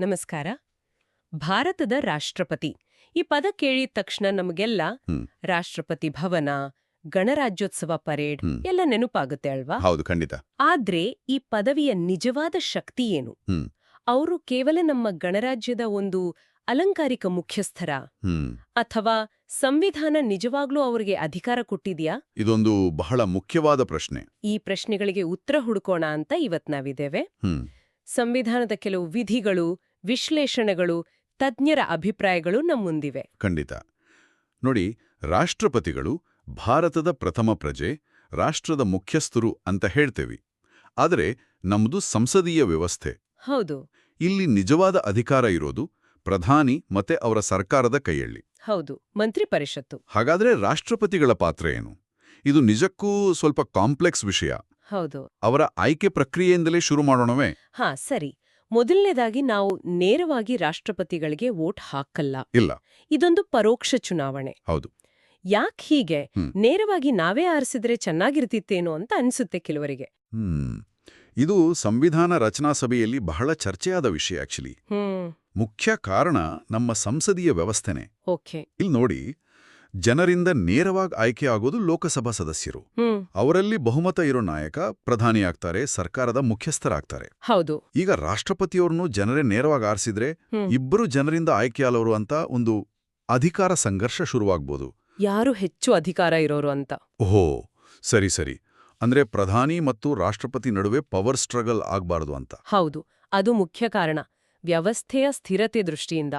ನಮಸ್ಕಾರ. ಭಾರತದ ರಾಷ್ಟ್ರಪತಿ. ಈ ಪದ ಕೇಳಿದ ತಕ್ಷಣ ನಮಗೆಲ್ಲ ರಾಷ್ಟ್ರಪತಿ ಭವನ ಗಣರಾಜ್ಯೋತ್ಸವ ಪರೇಡ್ ಎಲ್ಲ ನೆನಪಾಗುತ್ತೆ ಅಲ್ವಾ? ಹೌದು ಖಂಡಿತ. ಆದ್ರೆ ಈ ಪದವಿಯ ನಿಜವಾದ ಶಕ್ತಿ ಏನು. ಅವರು ಕೇವಲ ನಮ್ಮ ಗಣರಾಜ್ಯದ ಒಂದು ಅಲಂಕಾರಿಕ ಮುಖ್ಯಸ್ಥರ ಅಥವಾ ಸಂವಿಧಾನ ನಿಜವಾಗ್ಲೂ ಅವರಿಗೆ ಅಧಿಕಾರ ಕೊಟ್ಟಿದ್ಯಾ? ಇದೊಂದು ಬಹಳ ಮುಖ್ಯವಾದ ಪ್ರಶ್ನೆ. ಈ ಪ್ರಶ್ನೆಗಳಿಗೆ ಉತ್ತರ ಹುಡುಕೋಣ ಅಂತ ಇವತ್ ನಾವಿದ್ದೇವೆ. ಸಂವಿಧಾನದ ಕೆಲವು ವಿಧಿಗಳು ವಿಶ್ಲೇಷಣೆಗಳು ತಜ್ಞರ ಅಭಿಪ್ರಾಯಗಳು ನಮ್ಮ ಮುಂದಿವೆ. ಖಂಡಿತ. ನೋಡಿ ರಾಷ್ಟ್ರಪತಿಗಳು ಭಾರತದ ಪ್ರಥಮ ಪ್ರಜೆ ರಾಷ್ಟ್ರದ ಮುಖ್ಯಸ್ಥರು ಅಂತ ಹೇಳ್ತೇವೆ. ಆದರೆ ನಮ್ದು ಸಂಸದೀಯ ವ್ಯವಸ್ಥೆ. ಹೌದು. ಇಲ್ಲಿ ನಿಜವಾದ ಅಧಿಕಾರ ಇರೋದು ಪ್ರಧಾನಿ ಮತ್ತೆ ಅವರ ಸರ್ಕಾರದ ಕೈಯಲ್ಲಿ. ಹೌದು ಮಂತ್ರಿ ಪರಿಷತ್ತು. ಹಾಗಾದ್ರೆ ರಾಷ್ಟ್ರಪತಿಗಳ ಪಾತ್ರ ಏನು? ಇದು ನಿಜಕ್ಕೂ ಸ್ವಲ್ಪ ಕಾಂಪ್ಲೆಕ್ಸ್ ವಿಷಯ. ಹೌದು. ಅವರ ಆಯ್ಕೆ ಪ್ರಕ್ರಿಯೆಯಿಂದಲೇ ಶುರು ಮಾಡೋಣವೇ? ಹಾ ಸರಿ. ಮೊದಲನೇದಾಗಿ ನಾವು ನೇರವಾಗಿ ರಾಷ್ಟ್ರಪತಿಗಳಿಗೆ ವೋಟ್ ಹಾಕಲ್ಲ. ಇಲ್ಲ. ಇದೊಂದು ಪರೋಕ್ಷ ಚುನಾವಣೆ. ಹೌದು. ಯಾಕ್ ಹೀಗೆ? ನೇರವಾಗಿ ನಾವೇ ಆರಿಸಿದ್ರೆ ಚೆನ್ನಾಗಿರ್ತಿತ್ತೇನೋ ಅಂತ ಅನ್ಸುತ್ತೆ ಕೆಲವರಿಗೆ. ಇದು ಸಂವಿಧಾನ ರಚನಾ ಸಭೆಯಲ್ಲಿ ಬಹಳ ಚರ್ಚೆಯಾದ ವಿಷಯ ಆಕ್ಚುಲಿ. ಮುಖ್ಯ ಕಾರಣ ನಮ್ಮ ಸಂಸದೀಯ ವ್ಯವಸ್ಥೆನೆ. ಓಕೆ. ಇಲ್ಲಿ ನೋಡಿ ಜನರಿಂದ ನೇರವಾಗಿ ಆಯ್ಕೆ ಆಗೋದು ಲೋಕಸಭಾ ಸದಸ್ಯರು. ಅವರಲ್ಲಿ ಬಹುಮತ ಇರೋ ನಾಯಕ ಪ್ರಧಾನಿಯಾಗ್ತಾರೆ ಸರ್ಕಾರದ ಮುಖ್ಯಸ್ಥರಾಗ್ತಾರೆ. ಹೌದು. ಈಗ ರಾಷ್ಟ್ರಪತಿಯವ್ರನ್ನು ಜನರೇ ನೇರವಾಗಿ ಆರಿಸಿದ್ರೆ. ಇಬ್ಬರು ಜನರಿಂದ ಆಯ್ಕೆಯಾಲವರು ಅಂತ ಒಂದು ಅಧಿಕಾರ ಸಂಘರ್ಷ ಶುರುವಾಗ್ಬೋದು. ಯಾರು ಹೆಚ್ಚು ಅಧಿಕಾರ ಇರೋರು ಅಂತ? ಓಹೋ ಸರಿ ಸರಿ. ಅಂದ್ರೆ ಪ್ರಧಾನಿ ಮತ್ತು ರಾಷ್ಟ್ರಪತಿ ನಡುವೆ ಪವರ್ ಸ್ಟ್ರಗಲ್ ಆಗ್ಬಾರ್ದು ಅಂತ. ಹೌದು ಅದು ಮುಖ್ಯ ಕಾರಣ. ವ್ಯವಸ್ಥೆಯ ಸ್ಥಿರತೆ ದೃಷ್ಟಿಯಿಂದ.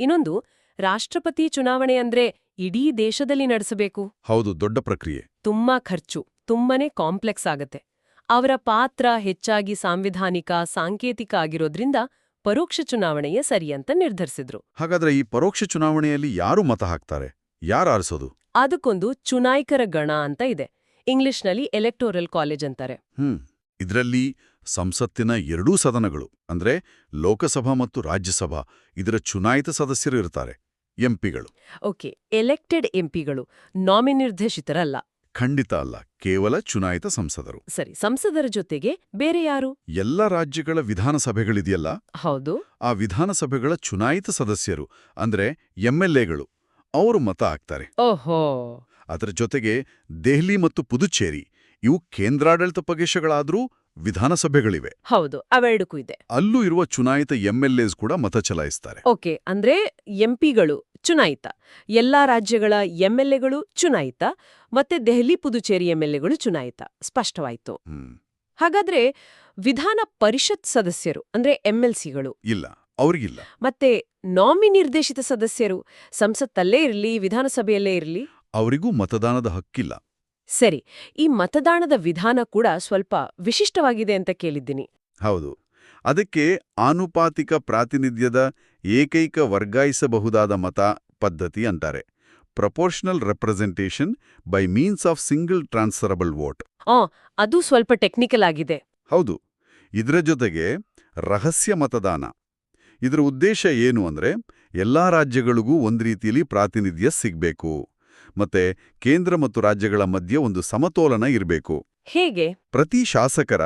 ಇನ್ನೊಂದು ರಾಷ್ಟ್ರಪತಿ ಚುನಾವಣೆ ಅಂದ್ರೆ ಇಡೀ ದೇಶದಲ್ಲಿ ನಡೆಸಬೇಕು. ಹೌದು ದೊಡ್ಡ ಪ್ರಕ್ರಿಯೆ. ತುಂಬಾ ಖರ್ಚು ತುಂಬಾನೇ ಕಾಂಪ್ಲೆಕ್ಸ್ ಆಗತ್ತೆ. ಅವರ ಪಾತ್ರ ಹೆಚ್ಚಾಗಿ ಸಾಂವಿಧಾನಿಕ ಸಾಂಕೇತಿಕ ಆಗಿರೋದ್ರಿಂದ ಪರೋಕ್ಷ ಚುನಾವಣೆಯೇ ಸರಿ ಅಂತ ನಿರ್ಧರಿಸಿದ್ರು. ಹಾಗಾದ್ರೆ ಈ ಪರೋಕ್ಷ ಚುನಾವಣೆಯಲ್ಲಿ ಯಾರು ಮತ ಹಾಕ್ತಾರೆ? ಯಾರು ಆರಿಸೋದು? ಅದಕ್ಕೊಂದು ಚುನಾಯಕರ ಗಣ ಅಂತ ಇದೆ. ಇಂಗ್ಲಿಷ್ನಲ್ಲಿ ಎಲೆಕ್ಟೋರಲ್ ಕಾಲೇಜ್ ಅಂತಾರೆ. ಹ್ಮ್ ಇದರಲ್ಲಿ ಸಂಸತ್ತಿನ ಎರಡೂ ಸದನಗಳು ಅಂದ್ರೆ ಲೋಕಸಭಾ ಮತ್ತು ರಾಜ್ಯಸಭಾ ಇದರ ಚುನಾಯಿತ ಸದಸ್ಯರು ಇರ್ತಾರೆ. ಎಂಪಿಗಳು. ಓಕೆ ಎಲೆಕ್ಟೆಡ್ ಎಂಪಿಗಳು ನಾಮಿನಿರ್ದೇಶಿತರಲ್ಲ ಖಂಡಿತ ಅಲ್ಲ ಕೇವಲ ಚುನಾಯಿತ ಸಂಸದರು. ಸರಿ ಸಂಸದರ ಜೊತೆಗೆ ಬೇರೆ ಯಾರು? ಎಲ್ಲ ರಾಜ್ಯಗಳ ವಿಧಾನಸಭೆಗಳಿದೆಯಲ್ಲ? ಹೌದು. ಆ ವಿಧಾನಸಭೆಗಳ ಚುನಾಯಿತ ಸದಸ್ಯರು ಅಂದ್ರೆ ಎಂಎಲ್ಎಗಳು ಅವರು ಮತ ಹಾಕ್ತಾರೆ. ಓಹೋ. ಅದರ ಜೊತೆಗೆ ದೆಹಲಿ ಮತ್ತು ಪುದುಚೇರಿ ಇವು ಕೇಂದ್ರಾಡಳಿತ ಪ್ರದೇಶಗಳಾದರೂ ವಿಧಾನಸಭೆಗಳಿವೆ. ಹೌದು ಅವೆರಡಕ್ಕೂ ಇದೆ. ಅಲ್ಲೂ ಇರುವ ಚುನಾಯಿತ ಎಂಎಲ್ಎಸ್ ಕೂಡ ಮತ ಚಲಾಯಿಸ್ತಾರೆ. ಓಕೆ ಅಂದ್ರೆ ಎಂಪಿಗಳು ಚುನಾಯಿತ. ಎಲ್ಲಾ ರಾಜ್ಯಗಳ ಎಂಎಲ್ಎಗಳು ಚುನಾಯಿತ ಮತ್ತೆ ದೆಹಲಿ ಪುದುಚೇರಿ ಎಂಎಲ್ಎಗಳು ಚುನಾಯಿತ. ಸ್ಪಷ್ಟವಾಯಿತು. ಹಾಗಾದ್ರೆ ವಿಧಾನ ಪರಿಷತ್ ಸದಸ್ಯರು ಅಂದ್ರೆ ಎಂಎಲ್ಸಿಗಳು. ಇಲ್ಲ ಅವ್ರಿಗಿಲ್ಲ. ಮತ್ತೆ ನಾಮಿನಿರ್ದೇಶಿತ ಸದಸ್ಯರು ಸಂಸತ್ತಲ್ಲೇ ಇರಲಿ ವಿಧಾನಸಭೆಯಲ್ಲೇ ಇರಲಿ? ಅವರಿಗೂ ಮತದಾನದ ಹಕ್ಕಿಲ್ಲ. ಸರಿ ಈ ಮತದಾನದ ವಿಧಾನ ಕೂಡ ಸ್ವಲ್ಪ ವಿಶಿಷ್ಟವಾಗಿದೆ ಅಂತ ಕೇಳಿದ್ದೀನಿ. ಹೌದು. ಅದಕ್ಕೆ ಆನುಪಾತಿಕ ಪ್ರಾತಿನಿಧ್ಯದ ಏಕೈಕ ವರ್ಗಾಯಿಸಬಹುದಾದ ಮತ ಪದ್ಧತಿ ಅಂತಾರೆ. Proportional representation by means of single transferable vote. ಅದು ಸ್ವಲ್ಪ ಟೆಕ್ನಿಕಲ್ ಆಗಿದೆ. ಹೌದು. ಇದರ ಜೊತೆಗೆ ರಹಸ್ಯ ಮತದಾನ. ಇದರ ಉದ್ದೇಶ ಏನು ಅಂದ್ರೆ ಎಲ್ಲಾ ರಾಜ್ಯಗಳಿಗೂ ಒಂದು ರೀತಿಯಲ್ಲಿ ಪ್ರಾತಿನಿಧ್ಯ ಸಿಗಬೇಕು. ಮತ್ತೆ ಕೇಂದ್ರ ಮತ್ತು ರಾಜ್ಯಗಳ ಮಧ್ಯೆ ಒಂದು ಸಮತೋಲನ ಇರಬೇಕು. ಹೇಗೆ? ಪ್ರತಿ ಶಾಸಕರ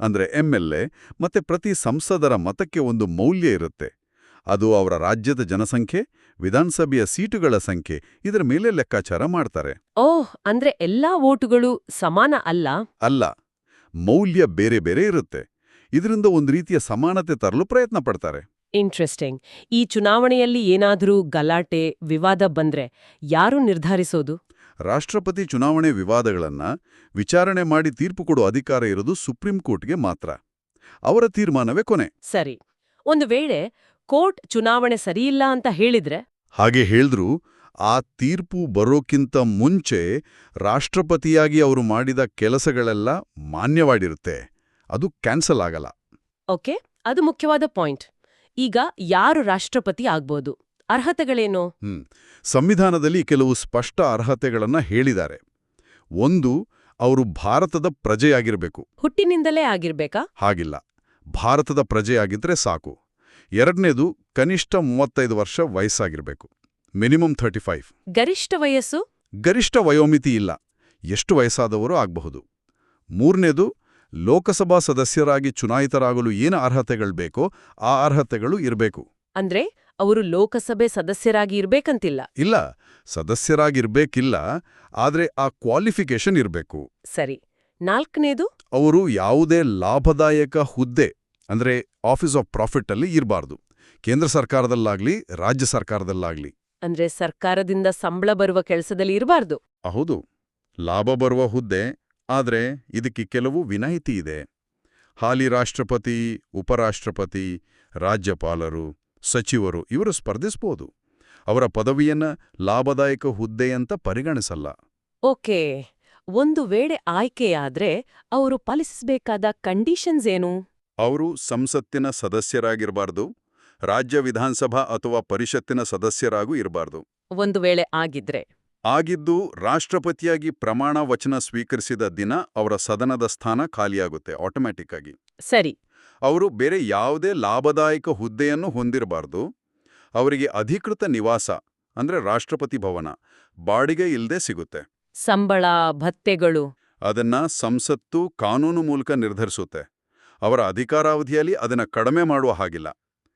ಅಂದ್ರೆ ಎಂಎಲ್ಎ ಮತ್ತೆ ಪ್ರತಿ ಸಂಸದರ ಮತಕ್ಕೆ ಒಂದು ಮೌಲ್ಯ ಇರುತ್ತೆ. ಅದು ಅವರ ರಾಜ್ಯದ ಜನಸಂಖ್ಯೆ ವಿಧಾನಸಭೆಯ ಸೀಟುಗಳ ಸಂಖ್ಯೆ ಇದರ ಮೇಲೆ ಲೆಕ್ಕಾಚಾರ ಮಾಡ್ತಾರೆ. ಓಹ್ ಅಂದ್ರೆ ಎಲ್ಲಾ ವೋಟುಗಳು ಸಮಾನ ಅಲ್ಲ? ಅಲ್ಲ ಮೌಲ್ಯ ಬೇರೆ ಬೇರೆ ಇರುತ್ತೆ. ಇದರಿಂದ ಒಂದು ರೀತಿಯ ಸಮಾನತೆ ತರಲು ಪ್ರಯತ್ನ ಪಡ್ತಾರೆ. ಇಂಟ್ರೆಸ್ಟಿಂಗ್ ಈ ಚುನಾವಣೆಯಲ್ಲಿ ಏನಾದರೂ ಗಲಾಟೆ ವಿವಾದ ಬಂದ್ರೆ ಯಾರು ನಿರ್ಧರಿಸೋದು? ರಾಷ್ಟ್ರಪತಿ ಚುನಾವಣೆ ವಿವಾದಗಳನ್ನು ವಿಚಾರಣೆ ಮಾಡಿ ತೀರ್ಪು ಕೊಡೋ ಅಧಿಕಾರ ಇರೋದು ಸುಪ್ರೀಂ ಕೋರ್ಟ್ಗೆ ಮಾತ್ರ. ಅವರ ತೀರ್ಮಾನವೇ ಕೊನೆ. ಸರಿ. ಒಂದು ವೇಳೆ ಕೋರ್ಟ್ ಚುನಾವಣೆ ಸರಿಯಿಲ್ಲ ಅಂತ ಹೇಳಿದ್ರೆ? ಹಾಗೆ ಹೇಳಿದ್ರು ಆ ತೀರ್ಪು ಬರೋಕ್ಕಿಂತ ಮುಂಚೆ ರಾಷ್ಟ್ರಪತಿಯಾಗಿ ಅವರು ಮಾಡಿದ ಕೆಲಸಗಳೆಲ್ಲ ಮಾನ್ಯವಾಗಿರುತ್ತೆ. ಅದು ಕ್ಯಾನ್ಸಲ್ ಆಗಲ್ಲ. ಓಕೆ ಅದು ಮುಖ್ಯವಾದ ಪಾಯಿಂಟ್. ಈಗ ಯಾರು ರಾಷ್ಟ್ರಪತಿ ಆಗ್ಬೋದು? ಅರ್ಹತೆಗಳೇನು? ಸಂವಿಧಾನದಲ್ಲಿ ಕೆಲವು ಸ್ಪಷ್ಟ ಅರ್ಹತೆಗಳನ್ನು ಹೇಳಿದ್ದಾರೆ. ಒಂದು ಅವರು ಭಾರತದ ಪ್ರಜೆಯಾಗಿರಬೇಕು. ಹುಟ್ಟಿನಿಂದಲೇ ಆಗಿರ್ಬೇಕಾ? ಹಾಗಿಲ್ಲ. ಭಾರತದ ಪ್ರಜೆಯಾಗಿದ್ರೆ ಸಾಕು. ಎರಡನೇದು ಕನಿಷ್ಠ ಮೂವತ್ತೈದು ವರ್ಷ ವಯಸ್ಸಾಗಿರಬೇಕು. Minimum thirty five. ಗರಿಷ್ಠ ವಯಸ್ಸು? ಗರಿಷ್ಠ ವಯೋಮಿತಿ ಇಲ್ಲ. ಎಷ್ಟು ವಯಸ್ಸಾದವರು ಆಗಬಹುದು. ಮೂರನೇದು ಲೋಕಸಭಾ ಸದಸ್ಯರಾಗಿ ಚುನಾಯಿತರಾಗಲು ಏನು ಅರ್ಹತೆಗಳು ಬೇಕೋ ಆ ಅರ್ಹತೆಗಳು ಇರಬೇಕು. ಅಂದ್ರೆ ಅವರು ಲೋಕಸಭೆ ಸದಸ್ಯರಾಗಿ ಇರ್ಬೇಕಂತಿಲ್ಲ. ಇಲ್ಲ ಸದಸ್ಯರಾಗಿರ್ಬೇಕಿಲ್ಲ ಆದ್ರೆ ಆ ಕ್ವಾಲಿಫಿಕೇಶನ್ ಇರಬೇಕು. ಸರಿ ನಾಲ್ಕನೇದು? ಅವರು ಯಾವುದೇ ಲಾಭದಾಯಕ ಹುದ್ದೆ ಅಂದ್ರೆ ಆಫೀಸ್ ಆಫ್ ಪ್ರಾಫಿಟ್ ಅಲ್ಲಿ ಇರಬಾರ್ದು. ಕೇಂದ್ರ ಸರ್ಕಾರದಲ್ಲಾಗ್ಲಿ ರಾಜ್ಯ ಸರ್ಕಾರದಲ್ಲಾಗ್ಲಿ. ಅಂದ್ರೆ ಸರ್ಕಾರದಿಂದ ಸಂಬಳ ಬರುವ ಕೆಲಸದಲ್ಲಿ ಇರಬಾರ್ದು? ಹೌದು ಲಾಭ ಬರುವ ಹುದ್ದೆ ಆದ್ರೆ ಇದಕ್ಕೆ ಕೆಲವು ವಿನಾಯಿತಿ ಇದೆ. ಹಾಲಿ ರಾಷ್ಟ್ರಪತಿ ಉಪರಾಷ್ಟ್ರಪತಿ ರಾಜ್ಯಪಾಲರು ಸಚಿವರು ಇವರು ಸ್ಪರ್ಧಿಸಬಹುದು ಅವರ ಪದವಿಯನ್ನ ಲಾಭದಾಯಕ ಹುದ್ದೆ ಅಂತ ಪರಿಗಣಿಸಲ್ಲ. ಓಕೆ. ಒಂದು ವೇಳೆ ಆಯ್ಕೆಯಾದ್ರೆ ಅವರು ಪಾಲಿಸಬೇಕಾದ ಕಂಡೀಷನ್ಸ್ ಏನು? ಅವರು ಸಂಸತ್ತಿನ ಸದಸ್ಯರಾಗಿರಬಾರ್ದು ರಾಜ್ಯ ವಿಧಾನಸಭಾ ಅಥವಾ ಪರಿಷತ್ತಿನ ಸದಸ್ಯರಾಗೂ ಇರಬಾರ್ದು. ಒಂದು ವೇಳೆ ಆಗಿದ್ರೆ. ಆಗಿದ್ದು ರಾಷ್ಟ್ರಪತಿಯಾಗಿ ಪ್ರಮಾಣ ವಚನ ಸ್ವೀಕರಿಸಿದ ದಿನ ಅವರ ಸದನದ ಸ್ಥಾನ ಖಾಲಿಯಾಗುತ್ತೆ ಆಟೋಮ್ಯಾಟಿಕ್ ಆಗಿ ಸರಿ. ಅವರು ಬೇರೆ ಯಾವುದೇ ಲಾಭದಾಯಕ ಹುದ್ದೆಯನ್ನು ಹೊಂದಿರಬಾರ್ದು. ಅವರಿಗೆ ಅಧಿಕೃತ ನಿವಾಸ ಅಂದ್ರೆ ರಾಷ್ಟ್ರಪತಿ ಭವನ ಬಾಡಿಗೆ ಇಲ್ಲದೆ ಸಿಗುತ್ತೆ. ಸಂಬಳ ಭತ್ತೆಗಳು. ಅದನ್ನ ಸಂಸತ್ತು ಕಾನೂನು ಮೂಲಕ ನಿರ್ಧರಿಸುತ್ತೆ. ಅವರ ಅಧಿಕಾರಾವಧಿಯಲ್ಲಿ ಅದನ್ನ ಕಡಿಮೆ ಮಾಡುವ ಹಾಗಿಲ್ಲ.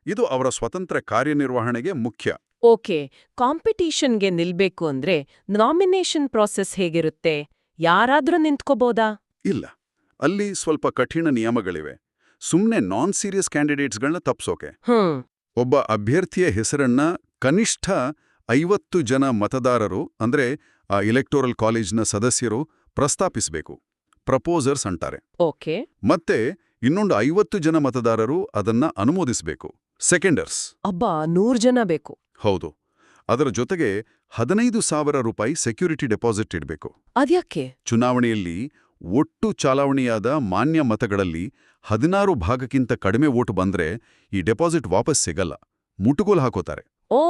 ಇದು ಅವರ ಸ್ವತಂತ್ರ ಕಾರ್ಯನಿರ್ವಹಣೆಗೆ ಮುಖ್ಯ. ಓಕೆ ಕಾಂಪಿಟೀಷನ್ಗೆ ನಿಲ್ಬೇಕು ಅಂದ್ರೆ ನಾಮಿನೇಷನ್ ಪ್ರಾಸೆಸ್ ಹೇಗಿರುತ್ತೆ? ಯಾರಾದ್ರೂ ನಿಂತ್ಕೋಬೋದಾ? ಇಲ್ಲ. ಅಲ್ಲಿ ಸ್ವಲ್ಪ ಕಠಿಣ ನಿಯಮಗಳಿವೆ. ಸುಮ್ನೆ ನಾನ್ ಸೀರಿಯಸ್ ಕ್ಯಾಂಡಿಡೇಟ್ಸ್ಗಳನ್ನ ತಪ್ಸೋಕೆ ಒಬ್ಬ ಅಭ್ಯರ್ಥಿಯ ಹೆಸರನ್ನ ಕನಿಷ್ಠ ಐವತ್ತು ಜನ ಮತದಾರರು ಅಂದ್ರೆ ಆ ಇಲೆಕ್ಟೋರಲ್ ಕಾಲೇಜ್ನ ಸದಸ್ಯರು ಪ್ರಸ್ತಾಪಿಸಬೇಕು. ಪ್ರಪೋಸರ್ಸ್ ಅಂತಾರೆ. ಮತ್ತೆ ಇನ್ನೊಂದು ಐವತ್ತು ಜನ ಮತದಾರರು ಅದನ್ನ ಅನುಮೋದಿಸಬೇಕು. ಸೆಕೆಂಡರ್ಸ್ ಅಬ್ಬಾ ನೂರು ಜನ ಬೇಕು. ಹೌದು. ಅದರ ಜೊತೆಗೆ ಹದಿನೈದು ಸಾವಿರ ರೂಪಾಯಿ ಸೆಕ್ಯೂರಿಟಿ ಡೆಪಾಸಿಟ್ ಇಡಬೇಕು. ಅದ್ಯಾಕೆ? ಚುನಾವಣೆಯಲ್ಲಿ ಒಟ್ಟು ಚಲಾವಣೆಯಾದ ಮಾನ್ಯ ಮತಗಳಲ್ಲಿ ಹದಿನಾರು ಭಾಗಕ್ಕಿಂತ ಕಡಿಮೆ ವೋಟ್ ಬಂದ್ರೆ ಈ ಡೆಪಾಸಿಟ್ ವಾಪಸ್ ಸಿಗಲ್ಲ. ಮುಟುಗೋಲು ಹಾಕೋತಾರೆ. ಓ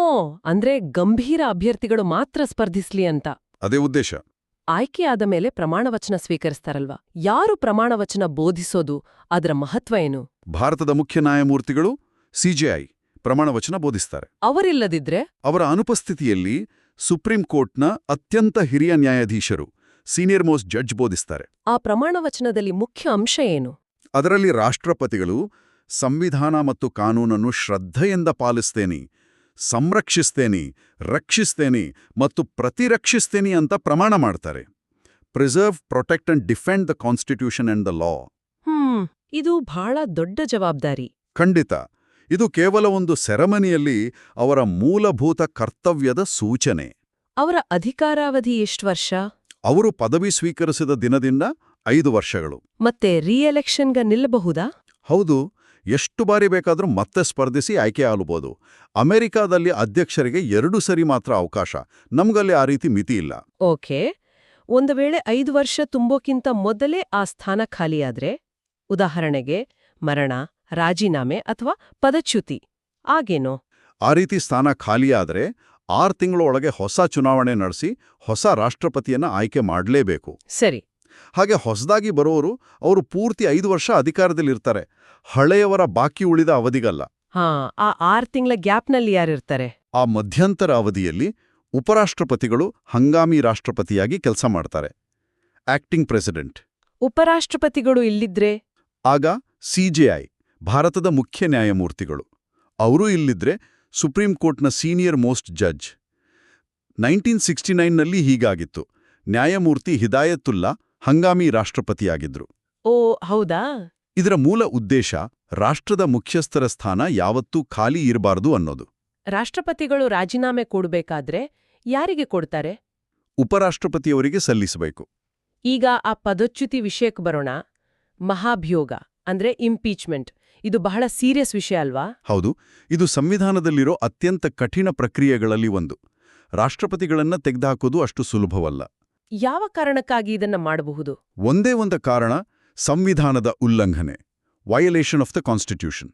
ಅಂದ್ರೆ ಗಂಭೀರ ಅಭ್ಯರ್ಥಿಗಳು ಮಾತ್ರ ಸ್ಪರ್ಧಿಸ್ಲಿ ಅಂತ. ಅದೇ ಉದ್ದೇಶ. ಆಯ್ಕೆಯಾದ ಮೇಲೆ ಪ್ರಮಾಣವಚನ ಸ್ವೀಕರಿಸ್ತಾರಲ್ವಾ? ಯಾರು ಪ್ರಮಾಣವಚನ ಬೋಧಿಸೋದು? ಅದರ ಮಹತ್ವ ಏನು? ಭಾರತದ ಮುಖ್ಯ ನ್ಯಾಯಮೂರ್ತಿಗಳು ಸಿಜೆಐ ಪ್ರಮಾಣವಚನ ಬೋಧಿಸ್ತಾರೆ. ಅವರಿಲ್ಲದಿದ್ರೆ? ಅವರ ಅನುಪಸ್ಥಿತಿಯಲ್ಲಿ ಸುಪ್ರೀಂ ಕೋರ್ಟ್ನ ಅತ್ಯಂತ ಹಿರಿಯ ನ್ಯಾಯಾಧೀಶರು ಸೀನಿಯರ್ ಮೋಸ್ಟ್ ಜಡ್ಜ್ ಬೋಧಿಸ್ತಾರೆ. ಆ ಪ್ರಮಾಣ ವಚನದಲ್ಲಿ ಮುಖ್ಯ ಅಂಶ ಏನು? ಅದರಲ್ಲಿ ರಾಷ್ಟ್ರಪತಿಗಳು ಸಂವಿಧಾನ ಮತ್ತು ಕಾನೂನನ್ನು ಶ್ರದ್ಧೆಯಿಂದ ಪಾಲಿಸ್ತೇನೆ ಸಂರಕ್ಷಿಸ್ತೇನೆ ರಕ್ಷಿಸ್ತೇನೆ ಮತ್ತು ಪ್ರತಿರಕ್ಷಿಸ್ತೇನೆ ಅಂತ ಪ್ರಮಾಣ ಮಾಡ್ತಾರೆ. Preserve protect and defend the constitution and the law. Hmm ಇದು ಬಹಳ ದೊಡ್ಡ ಜವಾಬ್ದಾರಿ. ಖಂಡಿತ. ಇದು ಕೇವಲ ಒಂದು ಸೆರೆಮನಿಯಲ್ಲಿ ಅವರ ಮೂಲಭೂತ ಕರ್ತವ್ಯದ ಸೂಚನೆ. ಅವರ ಅಧಿಕಾರಾವಧಿ ಎಷ್ಟು ವರ್ಷ? ಅವರು ಪದವಿ ಸ್ವೀಕರಿಸಿದ ದಿನದಿಂದ ಐದು ವರ್ಷಗಳು. ಮತ್ತೆ ರಿಎಲೆಕ್ಷನ್ಗೆ ನಿಲ್ಲಬಹುದಾ? ಹೌದು ಎಷ್ಟು ಬಾರಿ ಬೇಕಾದರೂ ಮತ್ತೆ ಸ್ಪರ್ಧಿಸಿ ಆಯ್ಕೆ ಆಗಬಹುದು ಅಮೆರಿಕಾದಲ್ಲಿ ಅಧ್ಯಕ್ಷರಿಗೆ ಎರಡು ಸರಿ ಮಾತ್ರ ಅವಕಾಶ. ನಮ್ಗಲ್ಲಿ ಆ ರೀತಿ ಮಿತಿ ಇಲ್ಲ. ಓಕೆ. ಒಂದು ವೇಳೆ ಐದು ವರ್ಷ ತುಂಬೋಕ್ಕಿಂತ ಮೊದಲೇ ಆ ಸ್ಥಾನ ಖಾಲಿಯಾದ್ರೆ? ಉದಾಹರಣೆಗೆ ಮರಣ ರಾಜೀನಾಮೆ ಅಥವಾ ಪದಚ್ಯುತಿ. ಆಗೇನೋ ಆ ರೀತಿ ಸ್ಥಾನ ಖಾಲಿಯಾದರೆ ಆರು ತಿಂಗಳೊಳಗೆ ಹೊಸ ಚುನಾವಣೆ ನಡೆಸಿ ಹೊಸ ರಾಷ್ಟ್ರಪತಿಯನ್ನ ಆಯ್ಕೆ ಮಾಡಲೇಬೇಕು. ಸರಿ. ಹಾಗೆ ಹೊಸದಾಗಿ ಬರೋರು ಅವರು ಪೂರ್ತಿ ಐದು ವರ್ಷ ಅಧಿಕಾರದಲ್ಲಿರ್ತಾರೆ. ಹಳೆಯವರ ಬಾಕಿ ಉಳಿದ ಅವಧಿಗಲ್ಲ. ಹಾ ಆ ಆರ್ ತಿಂಗಳ ಗ್ಯಾಪ್ನಲ್ಲಿ ಯಾರಿರ್ತಾರೆ? ಆ ಮಧ್ಯಂತರ ಅವಧಿಯಲ್ಲಿ ಉಪರಾಷ್ಟ್ರಪತಿಗಳು ಹಂಗಾಮಿ ರಾಷ್ಟ್ರಪತಿಯಾಗಿ ಕೆಲಸ ಮಾಡ್ತಾರೆ. Acting president. ಉಪರಾಷ್ಟ್ರಪತಿಗಳು ಇಲ್ಲಿದ್ರೆ? ಆಗ ಸಿಜೆಐ ಭಾರತದ ಮುಖ್ಯ ನ್ಯಾಯಮೂರ್ತಿಗಳು. ಅವರೂ ಇಲ್ಲಿದ್ರೆ ಸುಪ್ರೀಂ ಕೋರ್ಟ್ನ senior most judge. Nineteen sixty ನೈನ್ನಲ್ಲಿ ಹೀಗಾಗಿತ್ತು. ನ್ಯಾಯಮೂರ್ತಿ ಹಿದಾಯತುಲ್ಲಾ ಹಂಗಾಮಿ ರಾಷ್ಟ್ರಪತಿಯಾಗಿದ್ರು. ಓ ಹೌದಾ? ಇದರ ಮೂಲ ಉದ್ದೇಶ ರಾಷ್ಟ್ರದ ಮುಖ್ಯಸ್ಥರ ಸ್ಥಾನ ಯಾವತ್ತೂ ಖಾಲಿ ಇರಬಾರದು ಅನ್ನೋದು. ರಾಷ್ಟ್ರಪತಿಗಳು ರಾಜೀನಾಮೆ ಕೊಡಬೇಕಾದ್ರೆ ಯಾರಿಗೆ ಕೊಡ್ತಾರೆ? ಉಪರಾಷ್ಟ್ರಪತಿಯವರಿಗೆ ಸಲ್ಲಿಸಬೇಕು. ಈಗ ಆ ಪದಚ್ಯುತಿ ವಿಷಯಕ್ಕೆ ಬರೋಣ. ಮಹಾಭಿಯೋಗ. ಅಂದ್ರೆ ಇಂಪೀಚ್ಮೆಂಟ್ ಇದು ಬಹಳ ಸೀರಿಯಸ್ ವಿಷಯ ಅಲ್ವಾ? ಹೌದು. ಇದು ಸಂವಿಧಾನದಲ್ಲಿರೋ ಅತ್ಯಂತ ಕಠಿಣ ಪ್ರಕ್ರಿಯೆಗಳಲ್ಲಿ ಒಂದು. ರಾಷ್ಟ್ರಪತಿಗಳನ್ನ ತೆಗೆದುಹಾಕೋದು ಅಷ್ಟು ಸುಲಭವಲ್ಲ. ಯಾವ ಕಾರಣಕ್ಕಾಗಿ ಇದನ್ನ ಮಾಡಬಹುದು? ಒಂದೇ ಒಂದು ಕಾರಣ ಸಂವಿಧಾನದ ಉಲ್ಲಂಘನೆ. ವಯಲೇಷನ್ ಆಫ್ ದ ಕಾನ್ಸ್ಟಿಟ್ಯೂಷನ್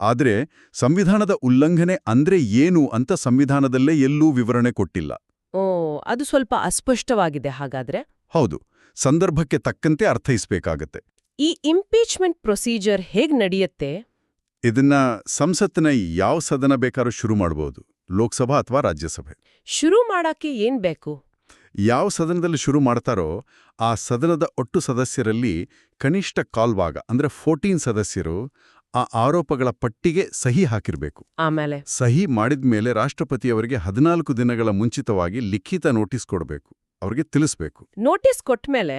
ಆದರೆ ಸಂವಿಧಾನದ ಉಲ್ಲಂಘನೆ ಅಂದ್ರೆ ಏನು ಅಂತ ಸಂವಿಧಾನದಲ್ಲೇ ಎಲ್ಲೂ ವಿವರಣೆ ಕೊಟ್ಟಿಲ್ಲ. ಓ ಅದು ಸ್ವಲ್ಪ ಅಸ್ಪಷ್ಟವಾಗಿದೆ ಹಾಗಾದ್ರೆ? ಹೌದು. ಸಂದರ್ಭಕ್ಕೆ ತಕ್ಕಂತೆ ಅರ್ಥೈಸ್ಬೇಕಾಗತ್ತೆ. ಈ ಇಂಪೀಚ್ಮೆಂಟ್ ಪ್ರೊಸೀಜರ್ ಹೇಗೆ ನಡೆಯುತ್ತೆ? ಇದನ್ನ ಸಂಸತ್ತಿನ ಯಾವ ಸದನ ಬೇಕಾದ್ರೂ ಶುರು ಮಾಡಬಹುದು ಲೋಕಸಭಾ ಅಥವಾ ರಾಜ್ಯಸಭೆ. ಶುರು ಮಾಡಕ್ಕೆ ಏನ್ ಬೇಕು? ಯಾವ ಸದನದಲ್ಲಿ ಶುರು ಮಾಡ್ತಾರೋ ಆ ಸದನದ ಒಟ್ಟು ಸದಸ್ಯರಲ್ಲಿ ಕನಿಷ್ಠ ಕಾಲ್ಭಾಗ ಅಂದ್ರೆ ಫೋರ್ಟೀನ್ ಸದಸ್ಯರು ಆ ಆರೋಪಗಳ ಪಟ್ಟಿಗೆ ಸಹಿ ಹಾಕಿರಬೇಕು. ಆಮೇಲೆ? ಸಹಿ ಮಾಡಿದ ಮೇಲೆ ರಾಷ್ಟ್ರಪತಿಯವರಿಗೆ ಹದಿನಾಲ್ಕು ದಿನಗಳ ಮುಂಚಿತವಾಗಿ ಲಿಖಿತ ನೋಟಿಸ್ ಕೊಡಬೇಕು ಅವ್ರಿಗೆ ತಿಳಿಸ್ಬೇಕು. ನೋಟಿಸ್ ಕೊಟ್ಮೇಲೆ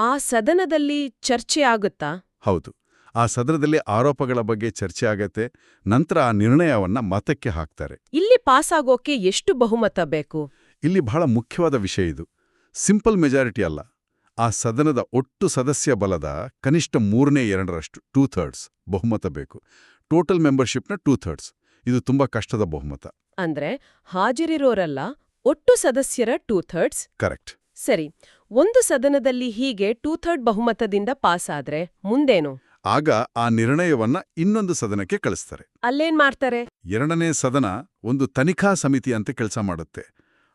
ಆ ಸದನದಲ್ಲಿ ಚರ್ಚೆ ಆಗುತ್ತಾ? ಹೌದು. ಆ ಸದನದಲ್ಲಿ ಆರೋಪಗಳ ಬಗ್ಗೆ ಚರ್ಚೆ ಆಗತ್ತೆ. ನಂತರ ಆ ನಿರ್ಣಯವನ್ನ ಮತಕ್ಕೆ ಹಾಕ್ತಾರೆ. ಇಲ್ಲಿ ಪಾಸ್ ಆಗೋಕೆ ಎಷ್ಟು ಬಹುಮತ ಬೇಕು? ಇಲ್ಲಿ ಬಹಳ ಮುಖ್ಯವಾದ ವಿಷಯ ಇದು. ಸಿಂಪಲ್ ಮೆಜಾರಿಟಿ ಅಲ್ಲ. ಆ ಸದನದ ಒಟ್ಟು ಸದಸ್ಯ ಬಲದ ಕನಿಷ್ಠ ಮೂರನೇ ಎರಡರಷ್ಟು ಟೂ ಥರ್ಡ್ಸ್ ಬಹುಮತ ಬೇಕು. ಟೋಟಲ್ ಮೆಂಬರ್ಶಿಪ್ನ ಟೂ ಥರ್ಡ್ಸ್. ಇದು ತುಂಬಾ ಕಷ್ಟದ ಬಹುಮತ. ಅಂದ್ರೆ ಹಾಜರಿರೋರಲ್ಲ ಒಟ್ಟು ಸದಸ್ಯರ ಟೂ ಥರ್ಡ್ಸ್? ಕರೆಕ್ಟ್. ಸರಿ. ಒಂದು ಸದನದಲ್ಲಿ ಹೀಗೆ ಟೂ ಥರ್ಡ್ ಬಹುಮತದಿಂದ ಪಾಸ್ ಆದ್ರೆ ಮುಂದೇನು? ಆಗ ಆ ನಿರ್ಣಯವನ್ನ ಇನ್ನೊಂದು ಸದನಕ್ಕೆ ಕಳಿಸ್ತಾರೆ. ಅಲ್ಲೇನ್ ಮಾಡ್ತಾರೆ? ಎರಡನೇ ಸದನ ಒಂದು ತನಿಖಾ ಸಮಿತಿ ಅಂತ ಕೆಲಸ ಮಾಡುತ್ತೆ.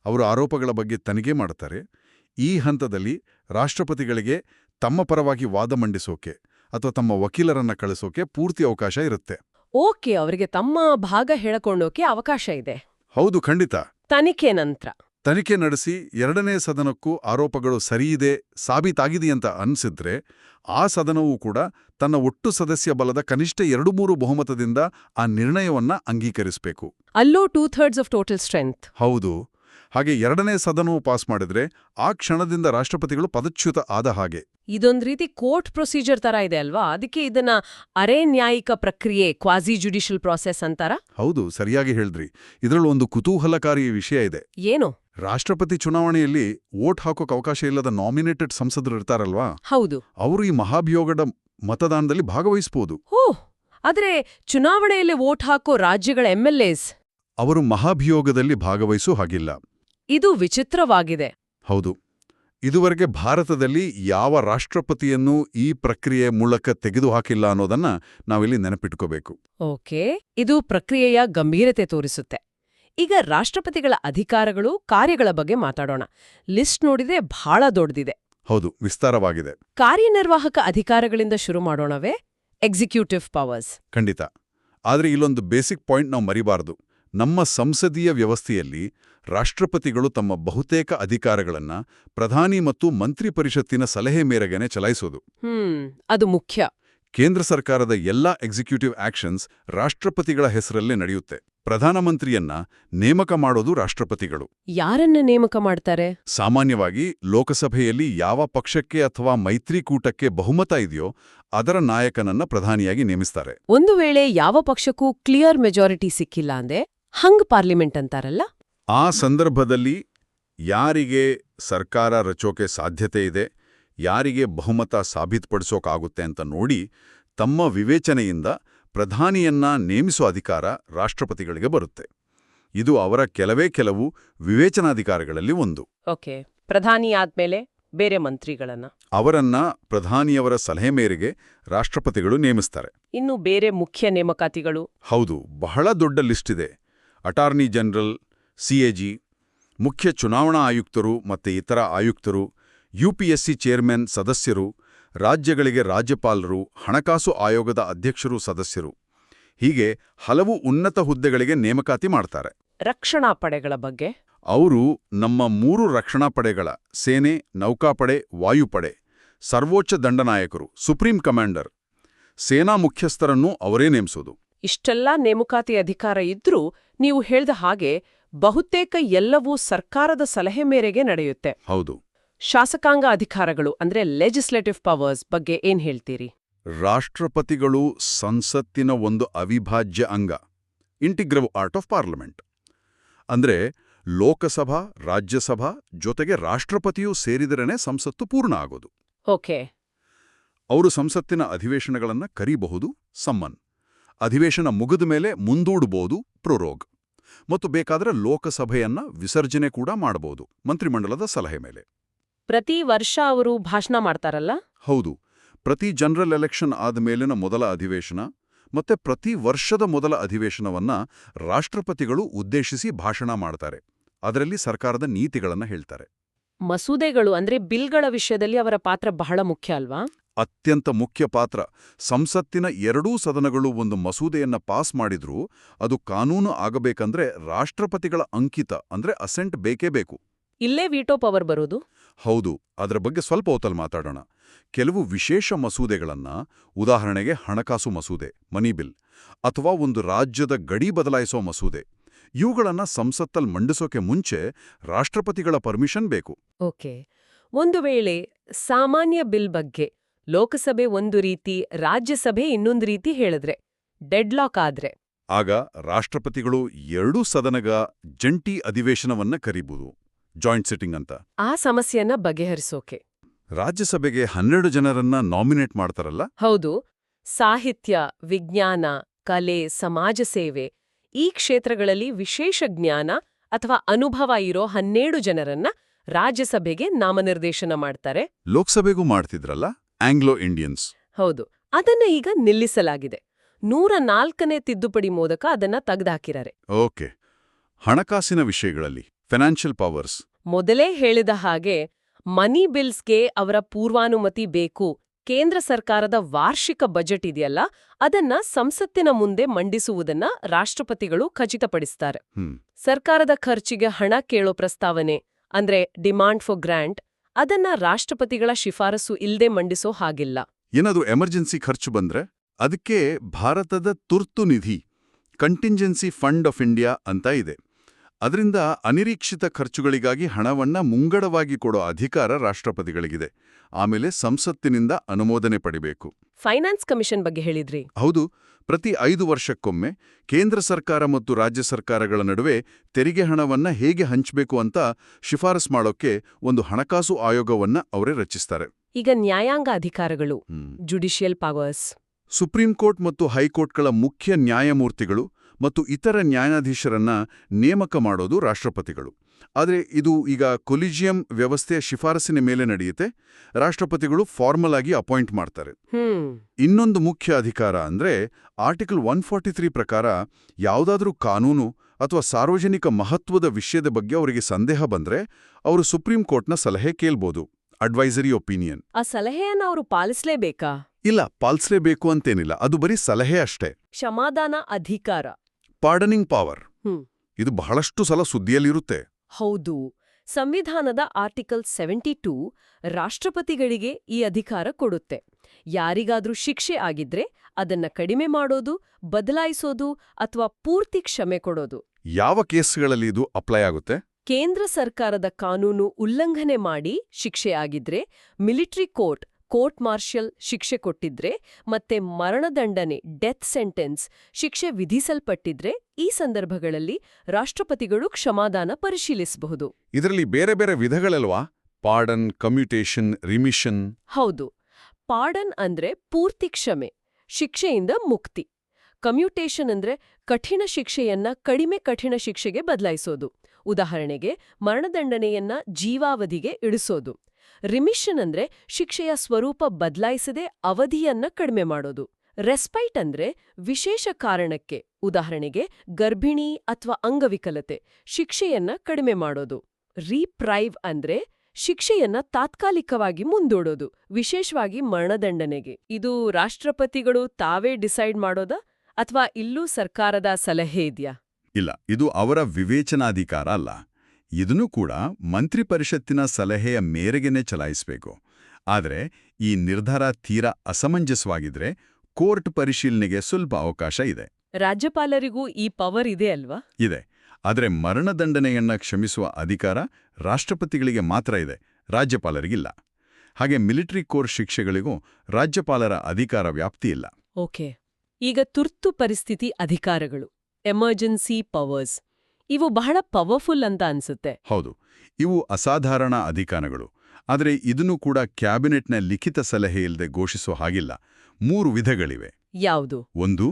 ಅವರು ಆರೋಪಗಳ ಬಗ್ಗೆ ತನಿಖೆ ಮಾಡುತ್ತಾರೆ ಈ ಹಂತದಲ್ಲಿ ರಾಷ್ಟ್ರಪತಿಗಳಿಗೆ ತಮ್ಮ ಪರವಾಗಿ ವಾದ ಮಂಡಿಸೋಕೆ ಅಥವಾ ತಮ್ಮ ವಕೀಲರನ್ನ ಕಳಿಸೋಕೆ ಪೂರ್ತಿ ಅವಕಾಶ ಇರುತ್ತೆ. ಓಕೆ ಅವರಿಗೆ ತಮ್ಮ ಭಾಗ ಹೇಳ್ಕೊಂಡೋಕೆ ಅವಕಾಶ ಇದೆ. ಹೌದು ಖಂಡಿತ. ತನಿಖೆ ನಂತರ. ತನಿಖೆ ನಡೆಸಿ ಎರಡನೇ ಸದನಕ್ಕೂ ಆರೋಪಗಳು ಸರಿಯಿದೆ ಸಾಬೀತಾಗಿದೆಯಂತ ಅನ್ಸಿದ್ರೆ ಆ ಸದನವೂ ಕೂಡ ತನ್ನ ಒಟ್ಟು ಸದಸ್ಯ ಬಲದ ಕನಿಷ್ಠ ಎರಡು ಮೂರು ಬಹುಮತದಿಂದ ಆ ನಿರ್ಣಯವನ್ನ ಅಂಗೀಕರಿಸಬೇಕು. ಅಲ್ಲೂ two thirds of total strength ಹೌದು. ಹಾಗೆ ಎರಡನೇ ಸದನವು ಪಾಸ್ ಮಾಡಿದ್ರೆ ಆ ಕ್ಷಣದಿಂದ ರಾಷ್ಟ್ರಪತಿಗಳು ಪದಚ್ಯುತ ಆದ ಹಾಗೆ. ಇದೊಂದು ರೀತಿ ಕೋರ್ಟ್ ಪ್ರೊಸೀಜರ್ ತರ ಇದೆ ಅಲ್ವಾ? ಅದಕ್ಕೆ ಇದನ್ನ ಅರೆ ನ್ಯಾಯಿಕ ಪ್ರಕ್ರಿಯೆ ಕ್ವಾಸಿ ಜುಡಿಷಿಯಲ್ ಪ್ರಾಸೆಸ್ ಅಂತಾರ? ಹೌದು ಸರಿಯಾಗಿ ಹೇಳಿದ್ರಿ. ಇದರಲ್ಲಿ ಒಂದು ಕುತೂಹಲಕಾರಿ ವಿಷಯ ಇದೆ. ಏನು? ರಾಷ್ಟ್ರಪತಿ ಚುನಾವಣೆಯಲ್ಲಿ ವೋಟ್ ಹಾಕೋಕ್ ಅವಕಾಶ ಇಲ್ಲದ ನಾಮಿನೇಟೆಡ್ ಸಂಸದರು ಇರ್ತಾರಲ್ವಾ? ಹೌದು. ಅವರು ಈ ಮಹಾಭಿಯೋಗದ ಮತದಾನದಲ್ಲಿ ಭಾಗವಹಿಸಬಹುದು ಆದರೆ ಆದ್ರೆ ಚುನಾವಣೆಯಲ್ಲಿ ವೋಟ್ ಹಾಕೋ ರಾಜ್ಯಗಳ ಎಂಎಲ್ಎಸ್ ಅವರು ಮಹಾಭಿಯೋಗದಲ್ಲಿ ಭಾಗವಹಿಸೋ ಹಾಗಿಲ್ಲ. ಇದು ವಿಚಿತ್ರವಾಗಿದೆ. ಹೌದು. ಇದುವರೆಗೆ ಭಾರತದಲ್ಲಿ ಯಾವ ರಾಷ್ಟ್ರಪತಿಯನ್ನು ಈ ಪ್ರಕ್ರಿಯೆ ಮೂಲಕ ತೆಗೆದುಹಾಕಿಲ್ಲ ಅನ್ನೋದನ್ನ ನಾವಿಲ್ಲಿ ನೆನಪಿಟ್ಕೋಬೇಕು. ಓಕೆ. ಇದು ಪ್ರಕ್ರಿಯೆಯ ಗಂಭೀರತೆ ತೋರಿಸುತ್ತೆ. ಈಗ ರಾಷ್ಟ್ರಪತಿಗಳ ಅಧಿಕಾರಗಳು ಕಾರ್ಯಗಳ ಬಗ್ಗೆ ಮಾತಾಡೋಣ. ಲಿಸ್ಟ್ ನೋಡಿದ್ರೆ ಬಹಳ ದೊಡ್ಡದಿದೆ ಹೌದು ವಿಸ್ತಾರವಾಗಿದೆ. ಕಾರ್ಯನಿರ್ವಾಹಕ ಅಧಿಕಾರಗಳಿಂದ ಶುರು ಮಾಡೋಣವೇ? ಎಕ್ಸಿಕ್ಯೂಟಿವ್ ಪವರ್ಸ್ ಖಂಡಿತ. ಆದರೆ ಇಲ್ಲೊಂದು ಬೇಸಿಕ್ ಪಾಯಿಂಟ್ ನಾವು ಮರಿಬಾರದು. ನಮ್ಮ ಸಂಸದೀಯ ವ್ಯವಸ್ಥೆಯಲ್ಲಿ ರಾಷ್ಟ್ರಪತಿಗಳು ತಮ್ಮ ಬಹುತೇಕ ಅಧಿಕಾರಗಳನ್ನ ಪ್ರಧಾನಿ ಮತ್ತು ಮಂತ್ರಿ ಪರಿಷತ್ತಿನ ಸಲಹೆ ಮೇರೆಗೆನೆ ಚಲಾಯಿಸೋದು. ಅದು ಮುಖ್ಯ. ಕೇಂದ್ರ ಸರ್ಕಾರದ ಎಲ್ಲಾ ಎಕ್ಸಿಕ್ಯೂಟಿವ್ ಆಕ್ಷನ್ಸ್ ರಾಷ್ಟ್ರಪತಿಗಳ ಹೆಸರಲ್ಲೇ ನಡೆಯುತ್ತೆ. ಪ್ರಧಾನಮಂತ್ರಿಯನ್ನ ನೇಮಕ ಮಾಡೋದು ರಾಷ್ಟ್ರಪತಿಗಳು. ಯಾರನ್ನ ನೇಮಕ ಮಾಡ್ತಾರೆ? ಸಾಮಾನ್ಯವಾಗಿ ಲೋಕಸಭೆಯಲ್ಲಿ ಯಾವ ಪಕ್ಷಕ್ಕೆ ಅಥವಾ ಮೈತ್ರಿಕೂಟಕ್ಕೆ ಬಹುಮತ ಇದೆಯೋ ಅದರ ನಾಯಕನನ್ನ ಪ್ರಧಾನಿಯಾಗಿ ನೇಮಿಸ್ತಾರೆ. ಒಂದು ವೇಳೆ ಯಾವ ಪಕ್ಷಕ್ಕೂ ಕ್ಲಿಯರ್ ಮೆಜಾರಿಟಿ ಸಿಕ್ಕಿಲ್ಲ ಅಂದೆ ಹಂಗ್ ಪಾರ್ಲಿಮೆಂಟ್ ಅಂತಾರಲ್ಲ? ಆ ಸಂದರ್ಭದಲ್ಲಿ ಯಾರಿಗೆ ಸರ್ಕಾರ ರಚೋಕೆ ಸಾಧ್ಯತೆ ಇದೆ ಯಾರಿಗೆ ಬಹುಮತ ಸಾಬೀತುಪಡಿಸೋಕಾಗುತ್ತೆ ಅಂತ ನೋಡಿ ತಮ್ಮ ವಿವೇಚನೆಯಿಂದ ಪ್ರಧಾನಿಯನ್ನ ನೇಮಿಸುವ ಅಧಿಕಾರ ರಾಷ್ಟ್ರಪತಿಗಳಿಗೆ ಬರುತ್ತೆ. ಇದು ಅವರ ಕೆಲವೇ ಕೆಲವು ವಿವೇಚನಾಧಿಕಾರಗಳಲ್ಲಿ ಒಂದು. ಓಕೆ ಪ್ರಧಾನಿ ಆದ್ಮೇಲೆ ಬೇರೆ ಮಂತ್ರಿಗಳನ್ನ? ಅವರನ್ನ ಪ್ರಧಾನಿಯವರ ಸಲಹೆ ಮೇರೆಗೆ ರಾಷ್ಟ್ರಪತಿಗಳು ನೇಮಿಸ್ತಾರೆ. ಇನ್ನು ಬೇರೆ ಮುಖ್ಯ ನೇಮಕಾತಿಗಳು? ಹೌದು ಬಹಳ ದೊಡ್ಡ ಲಿಸ್ಟ್ ಇದೆ. ಅಟಾರ್ನಿ ಜನರಲ್ ಸಿಎಜಿ ಮುಖ್ಯ ಚುನಾವಣಾ ಆಯುಕ್ತರು ಮತ್ತೆ ಇತರ ಆಯುಕ್ತರು ಯುಪಿಎಸ್ಸಿ ಚೇರ್ಮನ್ ಸದಸ್ಯರು ರಾಜ್ಯಗಳಿಗೆ ರಾಜ್ಯಪಾಲರು ಹಣಕಾಸು ಆಯೋಗದ ಅಧ್ಯಕ್ಷರು ಸದಸ್ಯರು. ಹೀಗೆ ಹಲವು ಉನ್ನತ ಹುದ್ದೆಗಳಿಗೆ ನೇಮಕಾತಿ ಮಾಡ್ತಾರೆ. ರಕ್ಷಣಾ ಪಡೆಗಳ ಬಗ್ಗೆ? ಅವರು ನಮ್ಮ ಮೂರು ರಕ್ಷಣಾ ಪಡೆಗಳ ಸೇನೆ ನೌಕಾಪಡೆ ವಾಯುಪಡೆ ಸರ್ವೋಚ್ಚ ದಂಡನಾಯಕರು ಸುಪ್ರೀಂ ಕಮಾಂಡರ್. ಸೇನಾ ಮುಖ್ಯಸ್ಥರನ್ನೂ ಅವರೇ ನೇಮಿಸೋದು. ಇಷ್ಟೆಲ್ಲ ನೇಮಕಾತಿ ಅಧಿಕಾರ ಇದ್ರೂ ನೀವು ಹೇಳ್ದ ಹಾಗೆ ಬಹುತೇಕ ಎಲ್ಲವೂ ಸರ್ಕಾರದ ಸಲಹೆ ಮೇರೆಗೆ ನಡೆಯುತ್ತೆ. ಹೌದು. ಶಾಸಕಾಂಗ ಅಧಿಕಾರಗಳು ಅಂದ್ರೆ ಲೆಜಿಸ್ಲೇಟಿವ್ ಪವರ್ಸ್ ಬಗ್ಗೆ ಏನ್ ಹೇಳ್ತೀರಿ? ರಾಷ್ಟ್ರಪತಿಗಳು ಸಂಸತ್ತಿನ ಒಂದು ಅವಿಭಾಜ್ಯ ಅಂಗ ಇಂಟಿಗ್ರವ್ ಆರ್ಟ್ ಆಫ್ ಪಾರ್ಲಿಮೆಂಟ್ ಅಂದ್ರೆ ಲೋಕಸಭಾ ರಾಜ್ಯಸಭಾ ಜೊತೆಗೆ ರಾಷ್ಟ್ರಪತಿಯೂ ಸೇರಿದರೇನೆ ಸಂಸತ್ತು ಪೂರ್ಣ ಆಗೋದು. ಓಕೆ. ಅವರು ಸಂಸತ್ತಿನ ಅಧಿವೇಶನಗಳನ್ನ ಕರೀಬಹುದು ಸಮ್ಮನ್. ಅಧಿವೇಶನ ಮುಗಿದ ಮೇಲೆ ಮುಂದೂಡಬಹುದು ಪ್ರೊರೋಗ್. ಮತ್ತು ಬೇಕಾದರೆ ಲೋಕಸಭೆಯನ್ನ ವಿಸರ್ಜನೆ ಕೂಡ ಮಾಡಬಹುದು ಮಂತ್ರಿಮಂಡಲದ ಸಲಹೆ ಮೇಲೆ. ಪ್ರತಿ ವರ್ಷ ಅವರು ಭಾಷಣ ಮಾಡ್ತಾರಲ್ಲ? ಹೌದು. ಪ್ರತಿ ಜನರಲ್ ಎಲೆಕ್ಷನ್ ಆದ ಮೇಲಿನ ಮೊದಲ ಅಧಿವೇಶನ ಮತ್ತೆ ಪ್ರತಿ ವರ್ಷದ ಮೊದಲ ಅಧಿವೇಶನವನ್ನ ರಾಷ್ಟ್ರಪತಿಗಳು ಉದ್ದೇಶಿಸಿ ಭಾಷಣ ಮಾಡ್ತಾರೆ. ಅದರಲ್ಲಿ ಸರ್ಕಾರದ ನೀತಿಗಳನ್ನ ಹೇಳ್ತಾರೆ. ಮಸೂದೆಗಳು ಅಂದ್ರೆ ಬಿಲ್ಗಳ ವಿಷಯದಲ್ಲಿ ಅವರ ಪಾತ್ರ ಬಹಳ ಮುಖ್ಯ ಅಲ್ವಾ? ಅತ್ಯಂತ ಮುಖ್ಯ ಪಾತ್ರ. ಸಂಸತ್ತಿನ ಎರಡೂ ಸದನಗಳು ಒಂದು ಮಸೂದೆಯನ್ನ ಪಾಸ್ ಮಾಡಿದ್ರೂ ಅದು ಕಾನೂನು ಆಗಬೇಕಂದ್ರೆ ರಾಷ್ಟ್ರಪತಿಗಳ ಅಂಕಿತ ಅಂದ್ರೆ ಅಸೆಂಟ್ ಬೇಕೇ ಬೇಕು. ಇಲ್ಲೇ ವಿಟೋ ಪವರ್ ಬರೋದು? ಹೌದು ಅದರ ಬಗ್ಗೆ ಸ್ವಲ್ಪ ಹೊತ್ತಲ್ಲಿ ಮಾತಾಡೋಣ. ಕೆಲವು ವಿಶೇಷ ಮಸೂದೆಗಳನ್ನ ಉದಾಹರಣೆಗೆ ಹಣಕಾಸು ಮಸೂದೆ ಮನಿ ಬಿಲ್ ಅಥವಾ ಒಂದು ರಾಜ್ಯದ ಗಡಿ ಬದಲಾಯಿಸೋ ಮಸೂದೆ. ಇವುಗಳನ್ನು ಸಂಸತ್ತಲ್ಲಿ ಮಂಡಿಸೋಕೆ ಮುಂಚೆ ರಾಷ್ಟ್ರಪತಿಗಳ ಪರ್ಮಿಷನ್ ಬೇಕು. ಓಕೆ. ಒಂದು ವೇಳೆ ಸಾಮಾನ್ಯ ಬಿಲ್ ಬಗ್ಗೆ ಲೋಕಸಭೆ ಒಂದು ರೀತಿ ರಾಜ್ಯಸಭೆ ಇನ್ನೊಂದು ರೀತಿ ಹೇಳಿದ್ರೆ ಡೆಡ್ಲಾಕ್ ಆದ್ರೆ? ಆಗ ರಾಷ್ಟ್ರಪತಿಗಳು ಎರಡೂ ಸದನಗ ಜಂಟಿ ಅಧಿವೇಶನವನ್ನ ಕರೀಬಹುದು ಜಾಯಿಂಟ್ ಸಿಟ್ಟಿಂಗ್ ಅಂತ. ಆ ಸಮಸ್ಯೆಯನ್ನ ಬಗೆಹರಿಸೋಕೆ. ರಾಜ್ಯಸಭೆಗೆ ಹನ್ನೆರಡು ಜನರನ್ನ ನಾಮಿನೇಟ್ ಮಾಡ್ತಾರಲ್ಲ? ಹೌದು. ಸಾಹಿತ್ಯ ವಿಜ್ಞಾನ ಕಲೆ ಸಮಾಜ ಸೇವೆ ಈ ಕ್ಷೇತ್ರಗಳಲ್ಲಿ ವಿಶೇಷ ಜ್ಞಾನ ಅಥವಾ ಅನುಭವ ಇರೋ ಹನ್ನೆರಡು ಜನರನ್ನ ರಾಜ್ಯಸಭೆಗೆ ನಾಮನಿರ್ದೇಶನ ಮಾಡ್ತಾರೆ. ಲೋಕಸಭೆಗೂ ಮಾಡ್ತಿದ್ರಲ್ಲ? ಆಂಗ್ಲೋ ಇಂಡಿಯನ್ಸ್ ಹೌದು. ಅದನ್ನ ಈಗ ನಿಲ್ಲಿಸಲಾಗಿದೆ. ನೂರ ನಾಲ್ಕನೇ ತಿದ್ದುಪಡಿ ಮೋದಕ ಅದನ್ನ ತೆಗೆದುಹಾಕಿದ್ದಾರೆ ಓಕೆ. ಹಣಕಾಸಿನ ವಿಷಯಗಳಲ್ಲಿ. ಫೈನಾನ್ಷಿಯಲ್ ಪವರ್ಸ್ ಮೊದಲೇ ಹೇಳಿದ ಹಾಗೆ ಮನಿ ಬಿಲ್ಸ್ಗೆ ಅವರ ಪೂರ್ವಾನುಮತಿ ಬೇಕು. ಕೇಂದ್ರ ಸರ್ಕಾರದ ವಾರ್ಷಿಕ ಬಜೆಟ್ ಇದೆಯಲ್ಲ ಅದನ್ನ ಸಂಸತ್ತಿನ ಮುಂದೆ ಮಂಡಿಸುವುದನ್ನ ರಾಷ್ಟ್ರಪತಿಗಳು ಖಚಿತಪಡಿಸ್ತಾರೆ. ಸರ್ಕಾರದ ಖರ್ಚಿಗೆ ಹಣ ಕೇಳೋ ಪ್ರಸ್ತಾವನೆ ಅಂದ್ರೆ ಡಿಮಾಂಡ್ ಫಾರ್ ಗ್ರಾಂಟ್ ಅದನ್ನ ರಾಷ್ಟ್ರಪತಿಗಳ ಶಿಫಾರಸು ಇಲ್ಲದೆ ಮಂಡಿಸೋ ಹಾಗಿಲ್ಲ. ಏನದು ಎಮರ್ಜೆನ್ಸಿ ಖರ್ಚು ಬಂದ್ರೆ? ಅದಕ್ಕೆ ಭಾರತದ ತುರ್ತು ನಿಧಿ ಕಂಟಿಂಜೆನ್ಸಿ ಫಂಡ್ ಆಫ್ ಇಂಡಿಯಾ ಅಂತ ಇದೆ. ಅದರಿಂದ ಅನಿರೀಕ್ಷಿತ ಖರ್ಚುಗಳಿಗಾಗಿ ಹಣವನ್ನ ಮುಂಗಡವಾಗಿ ಕೊಡೋ ಅಧಿಕಾರ ರಾಷ್ಟ್ರಪತಿಗಳಿಗಿದೆ. ಆಮೇಲೆ ಸಂಸತ್ತಿನಿಂದ ಅನುಮೋದನೆ ಪಡಿಬೇಕು. ಫೈನಾನ್ಸ್ ಕಮಿಷನ್ ಬಗ್ಗೆ ಹೇಳಿದ್ರಿ. ಹೌದು ಪ್ರತಿ ಐದು ವರ್ಷಕ್ಕೊಮ್ಮೆ ಕೇಂದ್ರ ಸರ್ಕಾರ ಮತ್ತು ರಾಜ್ಯ ಸರ್ಕಾರಗಳ ನಡುವೆ ತೆರಿಗೆ ಹಣವನ್ನ ಹೇಗೆ ಹಂಚಬೇಕು ಅಂತ ಶಿಫಾರಸ್ ಮಾಡೋಕೆ ಒಂದು ಹಣಕಾಸು ಆಯೋಗವನ್ನ ಅವರೇ ರಚಿಸ್ತಾರೆ. ಈಗ ನ್ಯಾಯಾಂಗ ಅಧಿಕಾರಗಳು ಜುಡಿಷಿಯಲ್ ಪವರ್ಸ್. ಸುಪ್ರೀಂ ಕೋರ್ಟ್ ಮತ್ತು ಹೈಕೋರ್ಟ್ಗಳ ಮುಖ್ಯ ನ್ಯಾಯಮೂರ್ತಿಗಳು ಮತ್ತು ಇತರ ನ್ಯಾಯಾಧೀಶರನ್ನ ನೇಮಕ ಮಾಡೋದು ರಾಷ್ಟ್ರಪತಿಗಳು. ಆದರೆ ಇದು ಈಗ ಕೊಲಿಜಿಯಂ ವ್ಯವಸ್ಥೆಯ ಶಿಫಾರಸಿನ ಮೇಲೆ ನಡೆಯುತ್ತೆ. ರಾಷ್ಟ್ರಪತಿಗಳು ಫಾರ್ಮಲ್ ಆಗಿ ಅಪಾಯಿಂಟ್ ಮಾಡ್ತಾರೆ. ಇನ್ನೊಂದು ಮುಖ್ಯ ಅಧಿಕಾರ ಅಂದ್ರೆ ಆರ್ಟಿಕಲ್ ಒನ್ ಫಾರ್ಟಿ ತ್ರೀ ಪ್ರಕಾರ ಯಾವುದಾದ್ರೂ ಕಾನೂನು ಅಥವಾ ಸಾರ್ವಜನಿಕ ಮಹತ್ವದ ವಿಷಯದ ಬಗ್ಗೆ ಅವರಿಗೆ ಸಂದೇಹ ಬಂದ್ರೆ ಅವರು ಸುಪ್ರೀಂ ಕೋರ್ಟ್ನ ಸಲಹೆ ಕೇಳ್ಬೋದು. Advisory opinion. ಆ ಸಲಹೆಯನ್ನು ಅವರು ಪಾಲಿಸಲೇಬೇಕಾ? ಇಲ್ಲ ಪಾಲಿಸಲೇಬೇಕು ಅಂತೇನಿಲ್ಲ. ಅದು ಬರೀ ಸಲಹೆ ಅಷ್ಟೇ. ಕ್ಷಮಾದಾನ ಅಧಿಕಾರ. Pardoning power hmm. ಇದು ಬಹಳಷ್ಟು ಸಲ ಸುದ್ದಿಯಲ್ಲಿರುತ್ತೆ. ಹೌದು. ಸಂವಿಧಾನದ ಆರ್ಟಿಕಲ್ ಸೆವೆಂಟಿ ಟೂ ರಾಷ್ಟ್ರಪತಿಗಳಿಗೆ ಈ ಅಧಿಕಾರ ಕೊಡುತ್ತೆ. ಯಾರಿಗಾದ್ರೂ ಶಿಕ್ಷೆ ಆಗಿದ್ರೆ ಅದನ್ನ ಕಡಿಮೆ ಮಾಡೋದು ಬದಲಾಯಿಸೋದು ಅಥವಾ ಪೂರ್ತಿ ಕ್ಷಮೆ ಕೊಡೋದು. ಯಾವ ಕೇಸ್ಗಳಲ್ಲಿ ಇದು ಅಪ್ಲೈ ಆಗುತ್ತೆ? ಕೇಂದ್ರ ಸರ್ಕಾರದ ಕಾನೂನು ಉಲ್ಲಂಘನೆ ಮಾಡಿ ಶಿಕ್ಷೆ ಆಗಿದ್ರೆ ಮಿಲಿಟರಿ ಕೋರ್ಟ್ ಕೋರ್ಟ್ ಮಾರ್ಷಲ್ ಶಿಕ್ಷೆ ಕೊಟ್ಟಿದ್ರೆ ಮತ್ತೆ ಮರಣದಂಡನೆ ಡೆತ್ ಸೆಂಟೆನ್ಸ್ ಶಿಕ್ಷೆ ವಿಧಿಸಲ್ಪಟ್ಟಿದ್ರೆ ಈ ಸಂದರ್ಭಗಳಲ್ಲಿ ರಾಷ್ಟ್ರಪತಿಗಳು ಕ್ಷಮಾದಾನ ಪರಿಶೀಲಿಸಬಹುದು. ಇದರಲ್ಲಿ ಬೇರೆ ಬೇರೆ ವಿಧಗಳಲ್ವಾ? Pardon commutation remission. ಹೌದು. ಪಾರ್ಡನ್ ಅಂದ್ರೆ ಪೂರ್ತಿ ಕ್ಷಮೆ ಶಿಕ್ಷೆಯಿಂದ ಮುಕ್ತಿ. ಕಮ್ಯುಟೇಷನ್ ಅಂದ್ರೆ ಕಠಿಣ ಶಿಕ್ಷೆಯನ್ನ ಕಡಿಮೆ ಕಠಿಣ ಶಿಕ್ಷೆಗೆ ಬದಲಾಯಿಸೋದು. ಉದಾಹರಣೆಗೆ, ಮರಣದಂಡನೆಯನ್ನ ಜೀವಾವಧಿಗೆ ಇಳಿಸೋದು. ರಿಮಿಷನ್ ಅಂದ್ರೆ ಶಿಕ್ಷೆಯ ಸ್ವರೂಪ ಬದಲಾಯಿಸದೆ ಅವಧಿಯನ್ನ ಕಡಿಮೆ ಮಾಡೋದು. ರೆಸ್ಪೈಟ್ ಅಂದ್ರೆ ವಿಶೇಷ ಕಾರಣಕ್ಕೆ, ಉದಾಹರಣೆಗೆ ಗರ್ಭಿಣಿ ಅಥವಾ ಅಂಗವಿಕಲತೆ, ಶಿಕ್ಷೆಯನ್ನ ಕಡಿಮೆ ಮಾಡೋದು. ರೀಪ್ರೈವ್ ಅಂದ್ರೆ ಶಿಕ್ಷೆಯನ್ನ ತಾತ್ಕಾಲಿಕವಾಗಿ ಮುಂದೂಡೋದು, ವಿಶೇಷವಾಗಿ ಮರಣದಂಡನೆಗೆ. ಇದು ರಾಷ್ಟ್ರಪತಿಗಳು ತಾವೇ ಡಿಸೈಡ್ ಮಾಡೋದಾ? ಅಥವಾ ಇಲ್ಲೂ ಸರ್ಕಾರದ ಸಲಹೆ ಇದೆಯಾ? ಇಲ್ಲ ಇದು ಅವರ ವಿವೇಚನಾಧಿಕಾರ ಅಲ್ಲ. ಇದನ್ನು ಕೂಡ ಮಂತ್ರಿ ಪರಿಷತ್ತಿನ ಸಲಹೆಯ ಮೇರೆಗೆನೆ ಚಲಾಯಿಸಬೇಕು. ಆದರೆ ಈ ನಿರ್ಧಾರ ತೀರಾ ಅಸಮಂಜಸವಾಗಿದ್ರೆ ಕೋರ್ಟ್ ಪರಿಶೀಲನೆಗೆ ಸ್ವಲ್ಪ ಅವಕಾಶ ಇದೆ. ರಾಜ್ಯಪಾಲರಿಗೂ ಈ ಪವರ್ ಇದೆ ಅಲ್ವಾ? ಇದೆ. ಆದರೆ ಮರಣದಂಡನೆಯನ್ನ ಕ್ಷಮಿಸುವ ಅಧಿಕಾರ ರಾಷ್ಟ್ರಪತಿಗಳಿಗೆ ಮಾತ್ರ ಇದೆ ರಾಜ್ಯಪಾಲರಿಗಿಲ್ಲ. ಹಾಗೆ ಮಿಲಿಟರಿ ಕೋರ್ ಶಿಕ್ಷೆಗಳಿಗೂ ರಾಜ್ಯಪಾಲರ ಅಧಿಕಾರ ವ್ಯಾಪ್ತಿ ಇಲ್ಲ. ಓಕೆ. ಈಗ ತುರ್ತು ಪರಿಸ್ಥಿತಿ ಅಧಿಕಾರಗಳು ಎಮರ್ಜೆನ್ಸಿ ಪವರ್ಸ್ ಇವು ಬಹಳ ಪವರ್ಫುಲ್ ಅಂತ ಅನ್ಸುತ್ತೆ. ಹೌದು ಇವು ಅಸಾಧಾರಣ ಅಧಿಕಾರಗಳು. ಆದರೆ ಇದನ್ನು ಕೂಡ ಕ್ಯಾಬಿನೆಟ್ನ ಲಿಖಿತ ಸಲಹೆ ಇಲ್ಲದೆ ಘೋಷಿಸೋ ಹಾಗಿಲ್ಲ. ಮೂರು ವಿಧಗಳಿವೆ. ಯಾವುದು? ಒಂದು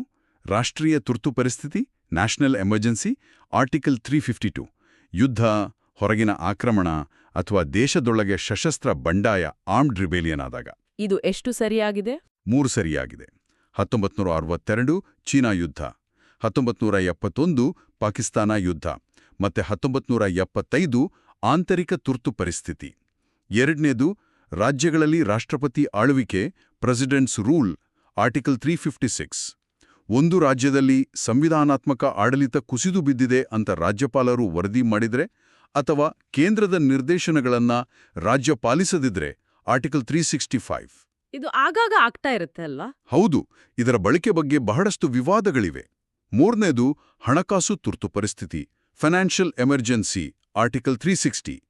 ರಾಷ್ಟ್ರೀಯ ತುರ್ತು ಪರಿಸ್ಥಿತಿ national emergency article three fifty two ಯುದ್ಧ ಹೊರಗಿನ ಆಕ್ರಮಣ ಅಥವಾ ದೇಶದೊಳಗೆ ಸಶಸ್ತ್ರ ಬಂಡಾಯ ಆರ್ಮ್ಡ್ ರಿಬೇಲಿಯನ್ ಆದಾಗ. ಇದು ಎಷ್ಟು ಸರಿಯಾಗಿದೆ? ಮೂರು ಸರಿಯಾಗಿದೆ. ಹತ್ತೊಂಬತ್ನೂರ ಅರವತ್ತೆರಡು ಚೀನಾ ಯುದ್ಧ ಹತ್ತೊಂಬತ್ನೂರ ಎಪ್ಪತ್ತೊಂದು ಪಾಕಿಸ್ತಾನ ಯುದ್ಧ, ಮತ್ತೆ ಹತ್ತೊಂಬತ್ನೂರ ಎಪ್ಪತ್ತೈದು ಆಂತರಿಕ ತುರ್ತು ಪರಿಸ್ಥಿತಿ. ಎರಡನೇದು, ರಾಜ್ಯಗಳಲ್ಲಿ ರಾಷ್ಟ್ರಪತಿ ಆಳ್ವಿಕೆ president's rule article three fifty six ಒಂದು ರಾಜ್ಯದಲ್ಲಿ ಸಂವಿಧಾನಾತ್ಮಕ ಆಡಳಿತ ಕುಸಿದು ಬಿದ್ದಿದೆ ಅಂತ ರಾಜ್ಯಪಾಲರು ವರದಿ ಮಾಡಿದರೆ, ಅಥವಾ ಕೇಂದ್ರದ ನಿರ್ದೇಶನಗಳನ್ನು ರಾಜ್ಯ ಪಾಲಿಸದಿದ್ರೆ ಆರ್ಟಿಕಲ್ ತ್ರೀ ಸಿಕ್ಸ್ಟಿ ಫೈವ್ ಇದು ಆಗಾಗ ಆಗ್ತಾ ಇರುತ್ತೆ ಅಲ್ವಾ? ಹೌದು. ಇದರ ಬಳಕೆ ಬಗ್ಗೆ ಬಹಳಷ್ಟು ವಿವಾದಗಳಿವೆ. ಮೂರನೇದು ಹಣಕಾಸು ತುರ್ತು ಪರಿಸ್ಥಿತಿ financial emergency article three sixty.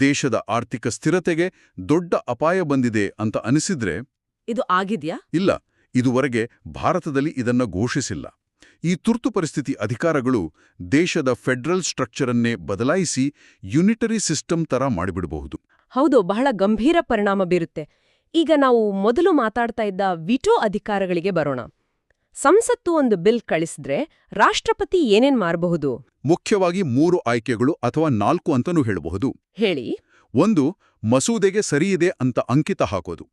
ದೇಶದ ಆರ್ಥಿಕ ಸ್ಥಿರತೆಗೆ ದೊಡ್ಡ ಅಪಾಯ ಬಂದಿದೆ ಅಂತ ಅನಿಸಿದ್ರೆ? ಇದು ಆಗಿದೆಯಾ? ಇಲ್ಲ. ಇದುವರೆಗೆ ಭಾರತದಲ್ಲಿ ಇದನ್ನ ಘೋಷಿಸಿಲ್ಲ. ಈ ತುರ್ತು ಪರಿಸ್ಥಿತಿ ಅಧಿಕಾರಗಳು ದೇಶದ ಫೆಡರಲ್ ಸ್ಟ್ರಕ್ಚರನ್ನೇ ಬದಲಾಯಿಸಿ ಯುನಿಟರಿ ಸಿಸ್ಟಮ್ ತರ ಮಾಡಿಬಿಡಬಹುದು. ಹೌದು ಬಹಳ ಗಂಭೀರ ಪರಿಣಾಮ ಬೀರುತ್ತೆ. ಈಗ ನಾವು ಮೊದಲು ಮಾತಾಡ್ತಾ ಇದ್ದ ವಿಟೋ ಅಧಿಕಾರಗಳಿಗೆ ಬರೋಣ. ಸಂಸತ್ತು ಒಂದು ಬಿಲ್ ಕಳಿಸಿದ್ರೆ ರಾಷ್ಟ್ರಪತಿ ಏನೇನ್ ಮಾಡಬಹುದು ಮುಖ್ಯವಾಗಿ ಮೂರು ಆಯ್ಕೆಗಳು ಅಥವಾ ನಾಲ್ಕು ಅಂತನೂ ಹೇಳಬಹುದು. ಹೇಳಿ. ಒಂದು ಮಸೂದೆಗೆ ಸರಿಯಿದೆ ಅಂತ ಅಂಕಿತ ಹಾಕೋದು.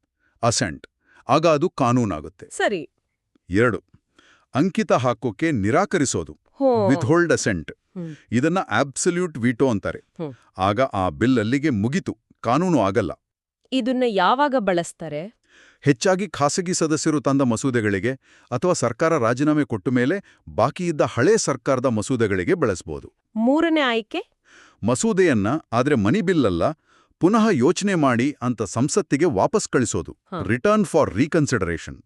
ಅಸೆಂಟ್. ಆಗ ಅದು ಕಾನೂನಾಗುತ್ತೆ. ಸರಿ. ಎರಡು ಅಂಕಿತ ಹಾಕೋಕೆ ನಿರಾಕರಿಸೋದು. ವಿತ್ ಹೋಲ್ಡ್ ಅಸೆಂಟ್ ಇದನ್ನ ಆಬ್ಸಲ್ಯೂಟ್ ವಿಟೋ ಅಂತಾರೆ. ಆಗ ಆ ಬಿಲ್ ಅಲ್ಲಿಗೆ ಮುಗಿತು. ಕಾನೂನು ಆಗಲ್ಲ. ಇದನ್ನ ಯಾವಾಗ ಬಳಸ್ತಾರೆ? ಹೆಚ್ಚಾಗಿ ಖಾಸಗಿ ಸದಸ್ಯರು ತಂದ ಮಸೂದೆಗಳಿಗೆ ಅಥವಾ ಸರ್ಕಾರ ರಾಜೀನಾಮೆ ಕೊಟ್ಟ ಮೇಲೆ ಬಾಕಿಯಿದ್ದ ಹಳೆ ಸರ್ಕಾರದ ಮಸೂದೆಗಳಿಗೆ ಬಳಸಬಹುದು ಮೂರನೇ ಆಯ್ಕೆ? ಮಸೂದೆಯನ್ನ ಆದ್ರೆ ಮನಿ ಬಿಲ್ ಅಲ್ಲ ಪುನಃ ಯೋಚನೆ ಮಾಡಿ ಅಂತ ಸಂಸತ್ತಿಗೆ ವಾಪಸ್ ಕಳಿಸೋದು. Return for reconsideration.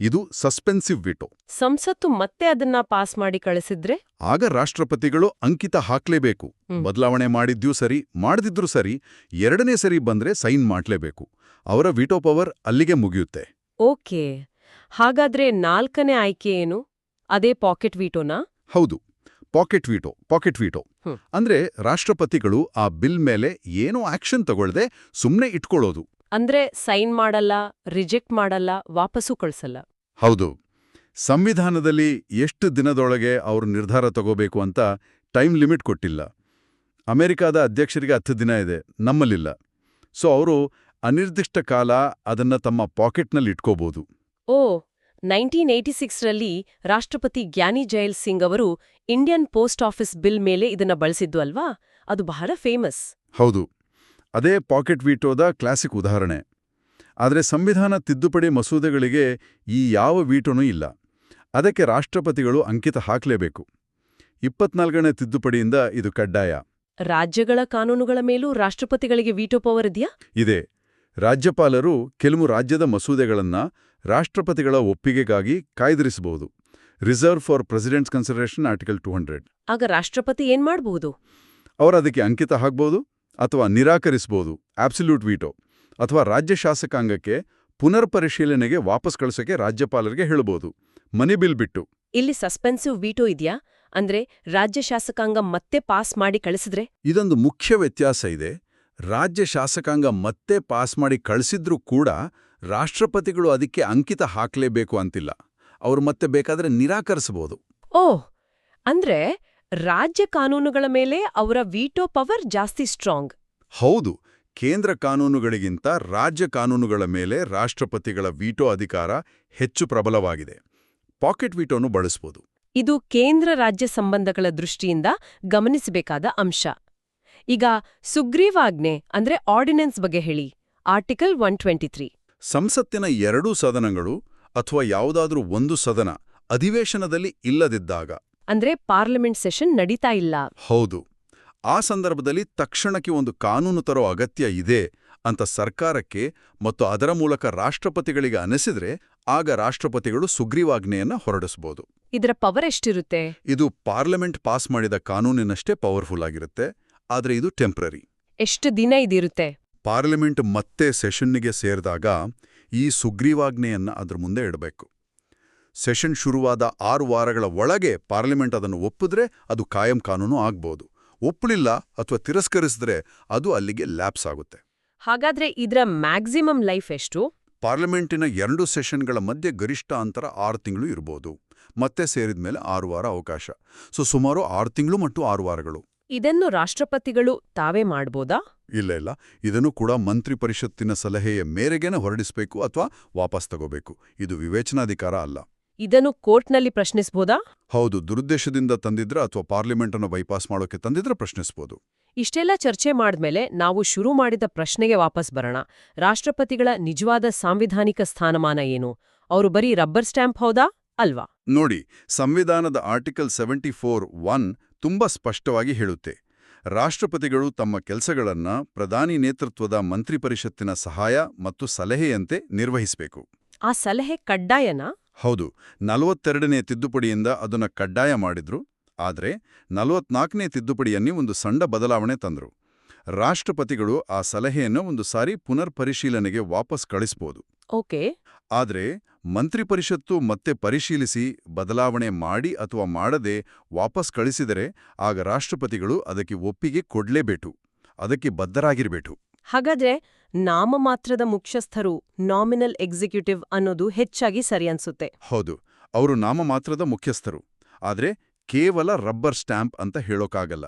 ಇದು ಸಸ್ಪೆನ್ಸಿವ್ ವಿಟೋ. ಸಂಸತ್ತು ಮತ್ತೆ ಅದನ್ನ ಪಾಸ್ ಮಾಡಿ ಕಳಿಸಿದ್ರೆ? ಆಗ ರಾಷ್ಟ್ರಪತಿಗಳು ಅಂಕಿತ ಹಾಕ್ಲೇಬೇಕು. ಬದಲಾವಣೆ ಮಾಡಿದ್ಯೂ ಸರಿ ಮಾಡದಿದ್ರೂ ಸರಿ ಎರಡನೇ ಸರಿ ಬಂದ್ರೆ ಸೈನ್ ಮಾಡ್ಲೇಬೇಕು. ಅವರ ವಿಟೋ ಪವರ್ ಅಲ್ಲಿಗೆ ಮುಗಿಯುತ್ತೆ. ಓಕೆ. ಹಾಗಾದ್ರೆ ನಾಲ್ಕನೇ ಆಯ್ಕೆ ಏನು? ಅದೇ ಪಾಕೆಟ್ ವೀಟೋನಾ? ಹೌದು. Pocket veto pocket veto. ಅಂದ್ರೆ ರಾಷ್ಟ್ರಪತಿಗಳು ಆ ಬಿಲ್ ಮೇಲೆ ಏನೋ ಆಕ್ಷನ್ ತಗೊಳ್ಳದೆ ಸುಮ್ಮನೆ ಇಟ್ಕೊಳ್ಳೋದು. ಅಂದ್ರೆ ಸೈನ್ ಮಾಡಲ್ಲ ರಿಜೆಕ್ಟ್ ಮಾಡಲ್ಲ ವಾಪಸ್ಸು ಕಳಿಸಲ್ಲ. ಹೌದು. ಸಂವಿಧಾನದಲ್ಲಿ ಎಷ್ಟು ದಿನದೊಳಗೆ ಅವರು ನಿರ್ಧಾರ ತಗೋಬೇಕು ಅಂತ ಟೈಮ್ ಲಿಮಿಟ್ ಕೊಟ್ಟಿಲ್ಲ. ಅಮೆರಿಕಾದ ಅಧ್ಯಕ್ಷರಿಗೆ ಹತ್ತು ದಿನ ಇದೆ ನಮ್ಮಲ್ಲಿಲ್ಲ. ಸೊ ಅವರು ಅನಿರ್ದಿಷ್ಟ ಕಾಲ ಅದನ್ನ ತಮ್ಮ ಪಾಕೆಟ್ನಲ್ಲಿ ಇಟ್ಕೋಬಹುದು ಓ ನೈನ್ಟೀನ್ ಏಯ್ಟಿ ಸಿಕ್ಸ್ರಲ್ಲಿ ರಾಷ್ಟ್ರಪತಿ ಗ್ಯಾನಿ ಜಯಲ್ ಸಿಂಗ್ ಅವರು ಇಂಡಿಯನ್ ಪೋಸ್ಟ್ ಆಫೀಸ್ ಬಿಲ್ ಮೇಲೆ ಇದನ್ನ ಬಳಸಿದ್ದು ಅಲ್ವಾ? ಅದು ಬಹಳ ಫೇಮಸ್. ಹೌದು. ಅದೇ ಪಾಕೆಟ್ ವೀಟೋದ ಕ್ಲಾಸಿಕ್ ಉದಾಹರಣೆ. ಆದರೆ ಸಂವಿಧಾನ ತಿದ್ದುಪಡಿ ಮಸೂದೆಗಳಿಗೆ ಈ ಯಾವ ವೀಟೋನೂ ಇಲ್ಲ. ಅದಕ್ಕೆ ರಾಷ್ಟ್ರಪತಿಗಳು ಅಂಕಿತ ಹಾಕಲೇಬೇಕು. ಇಪ್ಪತ್ನಾಲ್ಕನೇ ತಿದ್ದುಪಡಿಯಿಂದ ಇದು ಕಡ್ಡಾಯ. ರಾಜ್ಯಗಳ ಕಾನೂನುಗಳ ಮೇಲೂ ರಾಷ್ಟ್ರಪತಿಗಳಿಗೆ ವೀಟೋ ಪವರ್ ಇದೆಯಾ? ಇದೆ. ರಾಜ್ಯಪಾಲರು ಕೆಲವು ರಾಜ್ಯದ ಮಸೂದೆಗಳನ್ನ ರಾಷ್ಟ್ರಪತಿಗಳ ಒಪ್ಪಿಗೆಗಾಗಿ ಕಾಯ್ದಿರಿಸಬಹುದು. Reserve for president's consideration article two hundred ಆಗ ರಾಷ್ಟ್ರಪತಿ ಏನ್ ಮಾಡಬಹುದು? ಅವರು ಅದಕ್ಕೆ ಅಂಕಿತ ಹಾಕ್ಬೋದು? ಅಥವಾ ನಿರಾಕರಿಸಬಹುದು ಆಬ್ಸಲ್ಯೂಟ್ ವೀಟೋ ಅಥವಾ ರಾಜ್ಯ ಶಾಸಕಾಂಗಕ್ಕೆ ಪುನರ್ ಪರಿಶೀಲನೆಗೆ ವಾಪಸ್ ಕಳಿಸೋಕೆ ರಾಜ್ಯಪಾಲರಿಗೆ ಹೇಳಬಹುದು ಮನಿ ಬಿಲ್ ಬಿಟ್ಟು. ಇಲ್ಲಿ ಸಸ್ಪೆನ್ಸಿವ್ ವೀಟೋ ಇದೆಯಾ? ಅಂದ್ರೆ ರಾಜ್ಯ ಶಾಸಕಾಂಗ ಮತ್ತೆ ಪಾಸ್ ಮಾಡಿ ಕಳಿಸಿದ್ರೆ? ಇದೊಂದು ಮುಖ್ಯ ವ್ಯತ್ಯಾಸ ಇದೆ. ರಾಜ್ಯ ಶಾಸಕಾಂಗ ಮತ್ತೆ ಪಾಸ್ ಮಾಡಿ ಕಳಿಸಿದ್ರೂ ಕೂಡ ರಾಷ್ಟ್ರಪತಿಗಳು ಅದಕ್ಕೆ ಅಂಕಿತ ಹಾಕಲೇಬೇಕು ಅಂತಿಲ್ಲ. ಅವರು ಮತ್ತೆ ಬೇಕಾದ್ರೆ ನಿರಾಕರಿಸಬಹುದು ಓಹ್! ಅಂದ್ರೆ ರಾಜ್ಯ ಕಾನೂನುಗಳ ಮೇಲೆ ಅವರ ವೀಟೋ ಪವರ್ ಜಾಸ್ತಿ ಸ್ಟ್ರಾಂಗ್. ಹೌದು ಕೇಂದ್ರ ಕಾನೂನುಗಳಿಗಿಂತ ರಾಜ್ಯ ಕಾನೂನುಗಳ ಮೇಲೆ ರಾಷ್ಟ್ರಪತಿಗಳ ವೀಟೋ ಅಧಿಕಾರ ಹೆಚ್ಚು ಪ್ರಬಲವಾಗಿದೆ. ಪಾಕೆಟ್ ವೀಟೋನು ಬಳಸಬಹುದು ಇದು ಕೇಂದ್ರ ರಾಜ್ಯ ಸಂಬಂಧಗಳ ದೃಷ್ಟಿಯಿಂದ ಗಮನಿಸಬೇಕಾದ ಅಂಶ. ಈಗ ಸುಗ್ರೀವಾಜ್ಞೆ ಅಂದ್ರೆ ಆರ್ಡಿನೆನ್ಸ್ ಬಗ್ಗೆ ಹೇಳಿ. ಆರ್ಟಿಕಲ್ ಒನ್ ಟ್ವೆಂಟಿ ಸಂಸತ್ತಿನ ಎರಡೂ ಸದನಗಳು ಅಥವಾ ಯಾವುದಾದ್ರೂ ಒಂದು ಸದನ ಅಧಿವೇಶನದಲ್ಲಿ ಇಲ್ಲದಿದ್ದಾಗ ಅಂದ್ರೆ ಪಾರ್ಲಿಮೆಂಟ್ ಸೆಷನ್ ನಡೀತಾ ಇಲ್ಲ. ಹೌದು. ಆ ಸಂದರ್ಭದಲ್ಲಿ ತಕ್ಷಣಕ್ಕೆ ಒಂದು ಕಾನೂನು ತರೋ ಅಗತ್ಯ ಇದೆ ಅಂತ ಸರ್ಕಾರಕ್ಕೆ ಮತ್ತು ಅದರ ಮೂಲಕ ರಾಷ್ಟ್ರಪತಿಗಳಿಗೆ ಅನಿಸಿದ್ರೆ ಆಗ ರಾಷ್ಟ್ರಪತಿಗಳು ಸುಗ್ರೀವಾಜ್ಞೆಯನ್ನ ಹೊರಡಿಸಬಹುದು ಇದರ ಪವರ್ ಎಷ್ಟಿರುತ್ತೆ? ಇದು ಪಾರ್ಲಿಮೆಂಟ್ ಪಾಸ್ ಮಾಡಿದ ಕಾನೂನಿನಷ್ಟೇ ಪವರ್ಫುಲ್ ಆಗಿರುತ್ತೆ ಆದರೆ ಇದು ಟೆಂಪ್ರರಿ. ಎಷ್ಟು ದಿನ ಇದಿರುತ್ತೆ? ಪಾರ್ಲಿಮೆಂಟ್ ಮತ್ತೆ ಸೆಷನ್ನಿಗೆ ಸೇರಿದಾಗ ಈ ಸುಗ್ರೀವಾಜ್ಞೆಯನ್ನ ಅದ್ರ ಮುಂದೆ ಇಡಬೇಕು. ಸೆಷನ್ ಶುರುವಾದ ಆರು ವಾರಗಳ ಒಳಗೆ ಪಾರ್ಲಿಮೆಂಟ್ ಅದನ್ನು ಒಪ್ಪಿದ್ರೆ ಅದು ಕಾಯಂ ಕಾನೂನು ಆಗ್ಬೋದು. ಒಪ್ಪಲಿಲ್ಲ ಅಥವಾ ತಿರಸ್ಕರಿಸಿದ್ರೆ ಅದು ಅಲ್ಲಿಗೆ ಲ್ಯಾಪ್ಸ್ ಆಗುತ್ತೆ. ಹಾಗಾದ್ರೆ ಇದರ ಮ್ಯಾಕ್ಸಿಮಮ್ ಲೈಫ್ ಎಷ್ಟು? ಪಾರ್ಲಿಮೆಂಟಿನ ಎರಡು ಸೆಷನ್ಗಳ ಮಧ್ಯೆ ಗರಿಷ್ಠ ಅಂತರ ಆರು ತಿಂಗಳು ಇರಬಹುದು ಮತ್ತೆ ಸೇರಿದ ಮೇಲೆ ಆರು ವಾರ ಅವಕಾಶ. ಸೊ ಸುಮಾರು ಆರು ತಿಂಗಳು ಮತ್ತು ಆರು ವಾರಗಳು. ಇದನ್ನು ರಾಷ್ಟ್ರಪತಿಗಳು ತಾವೇ ಮಾಡ್ಬೋದಾ? ಇಲ್ಲ ಇಲ್ಲ. ಇದನ್ನು ಕೂಡ ಮಂತ್ರಿ ಪರಿಷತ್ತಿನ ಸಲಹೆಯ ಮೇರೆಗೇನೆ ಹೊರಡಿಸಬೇಕು ಅಥವಾ ವಾಪಸ್ ತಗೋಬೇಕು. ಇದು ವಿವೇಚನಾಧಿಕಾರ ಅಲ್ಲ. ಇದನ್ನು ಕೋರ್ಟ್ನಲ್ಲಿ ಪ್ರಶ್ನಿಸಬಹುದಾ ಹೌದು ದುರುದ್ದೇಶದಿಂದ ತಂದಿದ್ರ ಅಥವಾ ಪಾರ್ಲಿಮೆಂಟನ್ನು ಬೈಪಾಸ್ ಮಾಡೋಕೆ ತಂದಿದ್ರ ಪ್ರಶ್ನಿಸಬಹುದು ಇಷ್ಟೆಲ್ಲ ಚರ್ಚೆ ಮಾಡಿದ್ಮೇಲೆ ನಾವು ಶುರು ಮಾಡಿದ ಪ್ರಶ್ನೆಗೆ ವಾಪಸ್ ಬರೋಣ. ರಾಷ್ಟ್ರಪತಿಗಳ ನಿಜವಾದ ಸಾಂವಿಧಾನಿಕ ಸ್ಥಾನಮಾನ ಏನು? ಅವರು ಬರೀ ರಬ್ಬರ್ ಸ್ಟ್ಯಾಂಪ್ ಹೌದಾ? ಅಲ್ವಾ? ನೋಡಿ ಸಂವಿಧಾನದ ಆರ್ಟಿಕಲ್ ಸೆವೆಂಟಿ ಫೋರ್ ಒನ್ ತುಂಬಾ ಸ್ಪಷ್ಟವಾಗಿ ಹೇಳುತ್ತೆ. ರಾಷ್ಟ್ರಪತಿಗಳು ತಮ್ಮ ಕೆಲಸಗಳನ್ನ ಪ್ರಧಾನಿ ನೇತೃತ್ವದ ಮಂತ್ರಿ ಪರಿಷತ್ತಿನ ಸಹಾಯ ಮತ್ತು ಸಲಹೆಯಂತೆ ನಿರ್ವಹಿಸಬೇಕು. ಆ ಸಲಹೆ ಕಡ್ಡಾಯನಾ? ಹೌದು ನಲವತ್ತೆರಡನೇ ತಿದ್ದುಪಡಿಯಿಂದ ಅದನ್ನ ಕಡ್ಡಾಯ ಮಾಡಿದ್ರು ಆದರೆ ನಲವತ್ನಾಲ್ಕನೇ ತಿದ್ದುಪಡಿಯಲ್ಲಿ ಒಂದು ಸಣ್ಣ ಬದಲಾವಣೆ ತಂದರು. ರಾಷ್ಟ್ರಪತಿಗಳು ಆ ಸಲಹೆಯನ್ನು ಒಂದು ಸಾರಿ ಪುನರ್ ಪರಿಶೀಲನೆಗೆ ವಾಪಸ್ ಕಳಿಸ್ಬೋದು. ಓಕೆ. ಆದರೆ ಮಂತ್ರಿ ಪರಿಷತ್ತು ಮತ್ತೆ ಪರಿಶೀಲಿಸಿ ಬದಲಾವಣೆ ಮಾಡಿ ಅಥವಾ ಮಾಡದೆ ವಾಪಸ್ ಕಳಿಸಿದರೆ ಆಗ ರಾಷ್ಟ್ರಪತಿಗಳು ಅದಕ್ಕೆ ಒಪ್ಪಿಗೆ ಕೊಡ್ಲೇಬೇಕು ಅದಕ್ಕೆ ಬದ್ಧರಾಗಿರ್ಬೇಕು. ಹಾಗಾದ್ರೆ ನಾಮಮಾತ್ರದ ಮುಖ್ಯಸ್ಥರು ನಾಮಿನಲ್ ಎಕ್ಸಿಕ್ಯೂಟಿವ್ ಅನ್ನೋದು ಹೆಚ್ಚಾಗಿ ಸರಿ ಅನ್ಸುತ್ತೆ. ಹೌದು ಅವರು ನಾಮಮಾತ್ರದ ಮುಖ್ಯಸ್ಥರು. ಆದರೆ ಕೇವಲ ರಬ್ಬರ್ ಸ್ಟ್ಯಾಂಪ್ ಅಂತ ಹೇಳೋಕ್ಕಾಗಲ್ಲ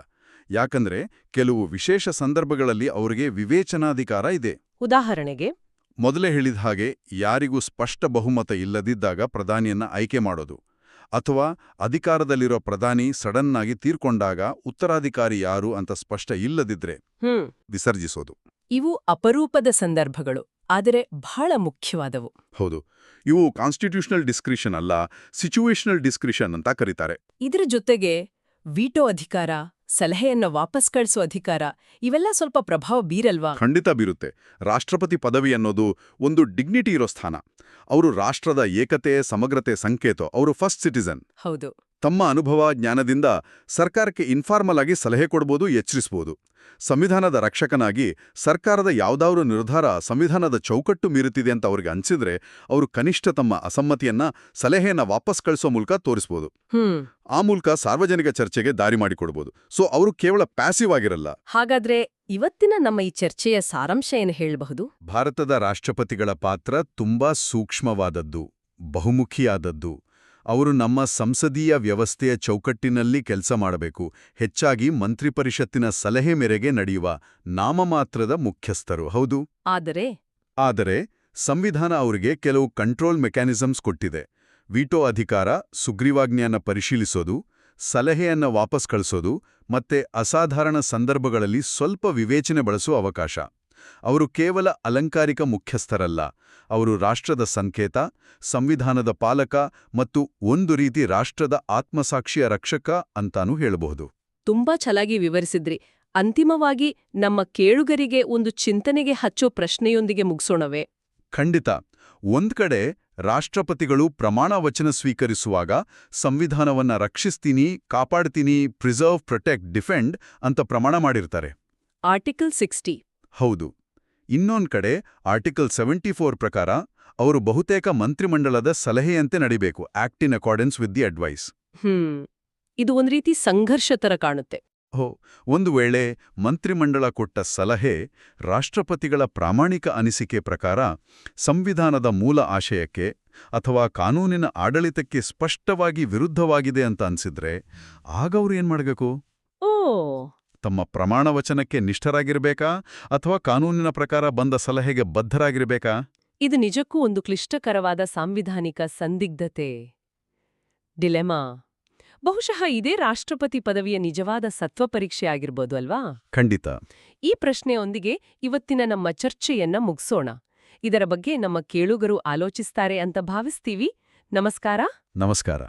ಯಾಕಂದ್ರೆ ಕೆಲವು ವಿಶೇಷ ಸಂದರ್ಭಗಳಲ್ಲಿ ಅವರಿಗೆ ವಿವೇಚನಾಧಿಕಾರ ಇದೆ. ಉದಾಹರಣೆಗೆ ಮೊದಲೇ ಹೇಳಿದ ಹಾಗೆ ಯಾರಿಗೂ ಸ್ಪಷ್ಟ ಬಹುಮತ ಇಲ್ಲದಿದ್ದಾಗ ಪ್ರಧಾನಿಯನ್ನ ಆಯ್ಕೆ ಮಾಡೋದು. ಅಥವಾ ಅಧಿಕಾರದಲ್ಲಿರೋ ಪ್ರಧಾನಿ ಸಡನ್ನಾಗಿ ತೀರ್ಕೊಂಡಾಗ ಉತ್ತರಾಧಿಕಾರಿ ಯಾರು ಅಂತ ಸ್ಪಷ್ಟ ಇಲ್ಲದಿದ್ರೆ ವಿಸರ್ಜಿಸೋದು. ಇವು ಅಪರೂಪದ ಸಂದರ್ಭಗಳು ಆದರೆ ಬಹಳ ಮುಖ್ಯವಾದವು. ಹೌದು. ಇವು ಕಾನ್ಸ್ಟಿಟ್ಯೂಷನಲ್ ಡಿಸ್ಕ್ರಿಷನ್ ಅಲ್ಲ ಸಿಚುವೇಶನಲ್ ಡಿಸ್ಕ್ರಿಷನ್ ಅಂತ ಕರೀತಾರೆ. ಇದರ ಜೊತೆಗೆ ವೀಟೋ ಅಧಿಕಾರ ಸಲಹೆಯನ್ನು ವಾಪಸ್ ಕಳಿಸುವ ಅಧಿಕಾರ ಇವೆಲ್ಲ ಸ್ವಲ್ಪ ಪ್ರಭಾವ ಬೀರಲ್ವಾ? ಖಂಡಿತ ಬೀರುತ್ತೆ. ರಾಷ್ಟ್ರಪತಿ ಪದವಿ ಅನ್ನೋದು ಒಂದು ಡಿಗ್ನಿಟಿ ಇರೋ ಸ್ಥಾನ. ಅವರು ರಾಷ್ಟ್ರದ ಏಕತೆ ಸಮಗ್ರತೆ ಸಂಕೇತ ಅವರು ಫಸ್ಟ್ ಸಿಟಿಸನ್ ಹೌದು. ತಮ್ಮ ಅನುಭವ ಜ್ಞಾನದಿಂದ ಸರ್ಕಾರಕ್ಕೆ ಇನ್ಫಾರ್ಮಲ್ ಆಗಿ ಸಲಹೆ ಕೊಡ್ಬೋದು ಎಚ್ಚರಿಸ್ಬೋದು. ಸಂವಿಧಾನದ ರಕ್ಷಕನಾಗಿ ಸರ್ಕಾರದ ಯಾವುದಾದ್ರೂ ನಿರ್ಧಾರ ಸಂವಿಧಾನದ ಚೌಕಟ್ಟು ಮೀರುತ್ತಿದೆ ಅಂತ ಅವ್ರಿಗೆ ಅನ್ಸಿದ್ರೆ ಅವರು ಕನಿಷ್ಠ ತಮ್ಮ ಅಸಮ್ಮತಿಯನ್ನ ಸಲಹೆಯನ್ನ ವಾಪಸ್ ಕಳಿಸುವ ಮೂಲಕ ತೋರಿಸ್ಬೋದು. ಆ ಮೂಲಕ ಸಾರ್ವಜನಿಕ ಚರ್ಚೆಗೆ ದಾರಿ ಮಾಡಿಕೊಡ್ಬೋದು. ಸೊ ಅವರು ಕೇವಲ ಪ್ಯಾಸಿವ್ ಆಗಿರಲ್ಲ. ಹಾಗಾದ್ರೆ ಇವತ್ತಿನ ನಮ್ಮ ಈ ಚರ್ಚೆಯ ಸಾರಾಂಶ ಏನು ಹೇಳಬಹುದು? ಭಾರತದ ರಾಷ್ಟ್ರಪತಿಗಳ ಪಾತ್ರ ತುಂಬಾ ಸೂಕ್ಷ್ಮವಾದದ್ದು ಬಹುಮುಖಿಯಾದದ್ದು. ಅವರು ನಮ್ಮ ಸಂಸದೀಯ ವ್ಯವಸ್ಥೆಯ ಚೌಕಟ್ಟಿನಲ್ಲಿ ಕೆಲಸ ಮಾಡಬೇಕು. ಹೆಚ್ಚಾಗಿ ಮಂತ್ರಿಪರಿಷತ್ತಿನ ಸಲಹೆ ಮೇರೆಗೆ ನಡೆಯುವ ನಾಮಮಾತ್ರದ ಮುಖ್ಯಸ್ಥರು ಹೌದು? ಆದರೆ? ಆದರೆ ಸಂವಿಧಾನ ಅವರಿಗೆ ಕೆಲವು ಕಂಟ್ರೋಲ್ ಮೆಕ್ಯಾನಿಸಮ್ಸ್ ಕೊಟ್ಟಿದೆ. ವೀಟೋ ಅಧಿಕಾರ ಸುಗ್ರೀವಾಜ್ಞೆಯನ್ನು ಪರಿಶೀಲಿಸೋದು ಸಲಹೆಯನ್ನು ವಾಪಸ್ ಕಳಿಸೋದು ಮತ್ತೆ ಅಸಾಧಾರಣ ಸಂದರ್ಭಗಳಲ್ಲಿ ಸ್ವಲ್ಪ ವಿವೇಚನೆ ಬಳಸುವ ಅವಕಾಶ. ಅವರು ಕೇವಲ ಅಲಂಕಾರಿಕ ಮುಖ್ಯಸ್ಥರಲ್ಲ. ಅವರು ರಾಷ್ಟ್ರದ ಸಂಕೇತ ಸಂವಿಧಾನದ ಪಾಲಕ ಮತ್ತು ಒಂದು ರೀತಿ ರಾಷ್ಟ್ರದ ಆತ್ಮಸಾಕ್ಷಿಯ ರಕ್ಷಕ ಅಂತಾನೂ ಹೇಳಬಹುದು. ತುಂಬಾ ಚಲಾಗಿ ವಿವರಿಸಿದ್ರಿ. ಅಂತಿಮವಾಗಿ ನಮ್ಮ ಕೇಳುಗರಿಗೆ ಒಂದು ಚಿಂತನೆಗೆ ಹಚ್ಚೋ ಪ್ರಶ್ನೆಯೊಂದಿಗೆ ಮುಗಿಸೋಣವೇ? ಖಂಡಿತ. ಒಂದ್ಕಡೆ ರಾಷ್ಟ್ರಪತಿಗಳು ಪ್ರಮಾಣ ವಚನ ಸ್ವೀಕರಿಸುವಾಗ ಸಂವಿಧಾನವನ್ನ ರಕ್ಷಿಸ್ತೀನಿ ಕಾಪಾಡ್ತೀನಿ ಪ್ರಿಸರ್ವ್ ಪ್ರೊಟೆಕ್ಟ್ ಡಿಫೆಂಡ್ ಅಂತ ಪ್ರಮಾಣ ಮಾಡಿರ್ತಾರೆ. Article sixty. ಹೌದು. ಇನ್ನೊಂದ್ ಕಡೆ ಆರ್ಟಿಕಲ್ ಸೆವೆಂಟಿ ಫೋರ್ ಪ್ರಕಾರ ಅವರು ಬಹುತೇಕ ಮಂತ್ರಿಮಂಡಲದ ಸಲಹೆಯಂತೆ ನಡಿಬೇಕು act in accordance with the advice. Hmm. ಇದು ಒಂದ್ ರೀತಿ ಸಂಘರ್ಷ ತರ ಕಾಣುತ್ತೆ. ಹೋ ಒಂದು ವೇಳೆ ಮಂತ್ರಿಮಂಡಲ ಕೊಟ್ಟ ಸಲಹೆ ರಾಷ್ಟ್ರಪತಿಗಳ ಪ್ರಾಮಾಣಿಕ ಅನಿಸಿಕೆ ಪ್ರಕಾರ ಸಂವಿಧಾನದ ಮೂಲ ಆಶಯಕ್ಕೆ ಅಥವಾ ಕಾನೂನಿನ ಆಡಳಿತಕ್ಕೆ ಸ್ಪಷ್ಟವಾಗಿ ವಿರುದ್ಧವಾಗಿದೆ ಅಂತ ಅನ್ಸಿದ್ರೆ ಆಗ ಅವ್ರು ಏನ್ ಮಾಡಬೇಕು? ಓ ತಮ್ಮ ಪ್ರಮಾಣ ವಚನಕ್ಕೆ ನಿಷ್ಠರಾಗಿರ್ಬೇಕಾ? ಅಥವಾ ಕಾನೂನಿನ ಪ್ರಕಾರ ಬಂದ ಸಲಹೆಗೆ ಬದ್ಧರಾಗಿರಬೇಕಾ? ಇದು ನಿಜಕ್ಕೂ ಒಂದು ಕ್ಲಿಷ್ಟಕರವಾದ ಸಾಂವಿಧಾನಿಕ ಸಂದಿಗ್ಧತೆ. ಡಿಲೆಮಾ. ಬಹುಶಃ ಇದೇ ರಾಷ್ಟ್ರಪತಿ ಪದವಿಯ ನಿಜವಾದ ಸತ್ವ ಪರೀಕ್ಷೆ ಆಗಿರ್ಬೋದು ಅಲ್ವಾ? ಖಂಡಿತ. ಈ ಪ್ರಶ್ನೆಯೊಂದಿಗೆ ಇವತ್ತಿನ ನಮ್ಮ ಚರ್ಚೆಯನ್ನ ಮುಗಿಸೋಣ. ಇದರ ಬಗ್ಗೆ ನಮ್ಮ ಕೇಳುಗರು ಆಲೋಚಿಸ್ತಾರೆ ಅಂತ ಭಾವಿಸ್ತೀವಿ. ನಮಸ್ಕಾರ. ನಮಸ್ಕಾರ.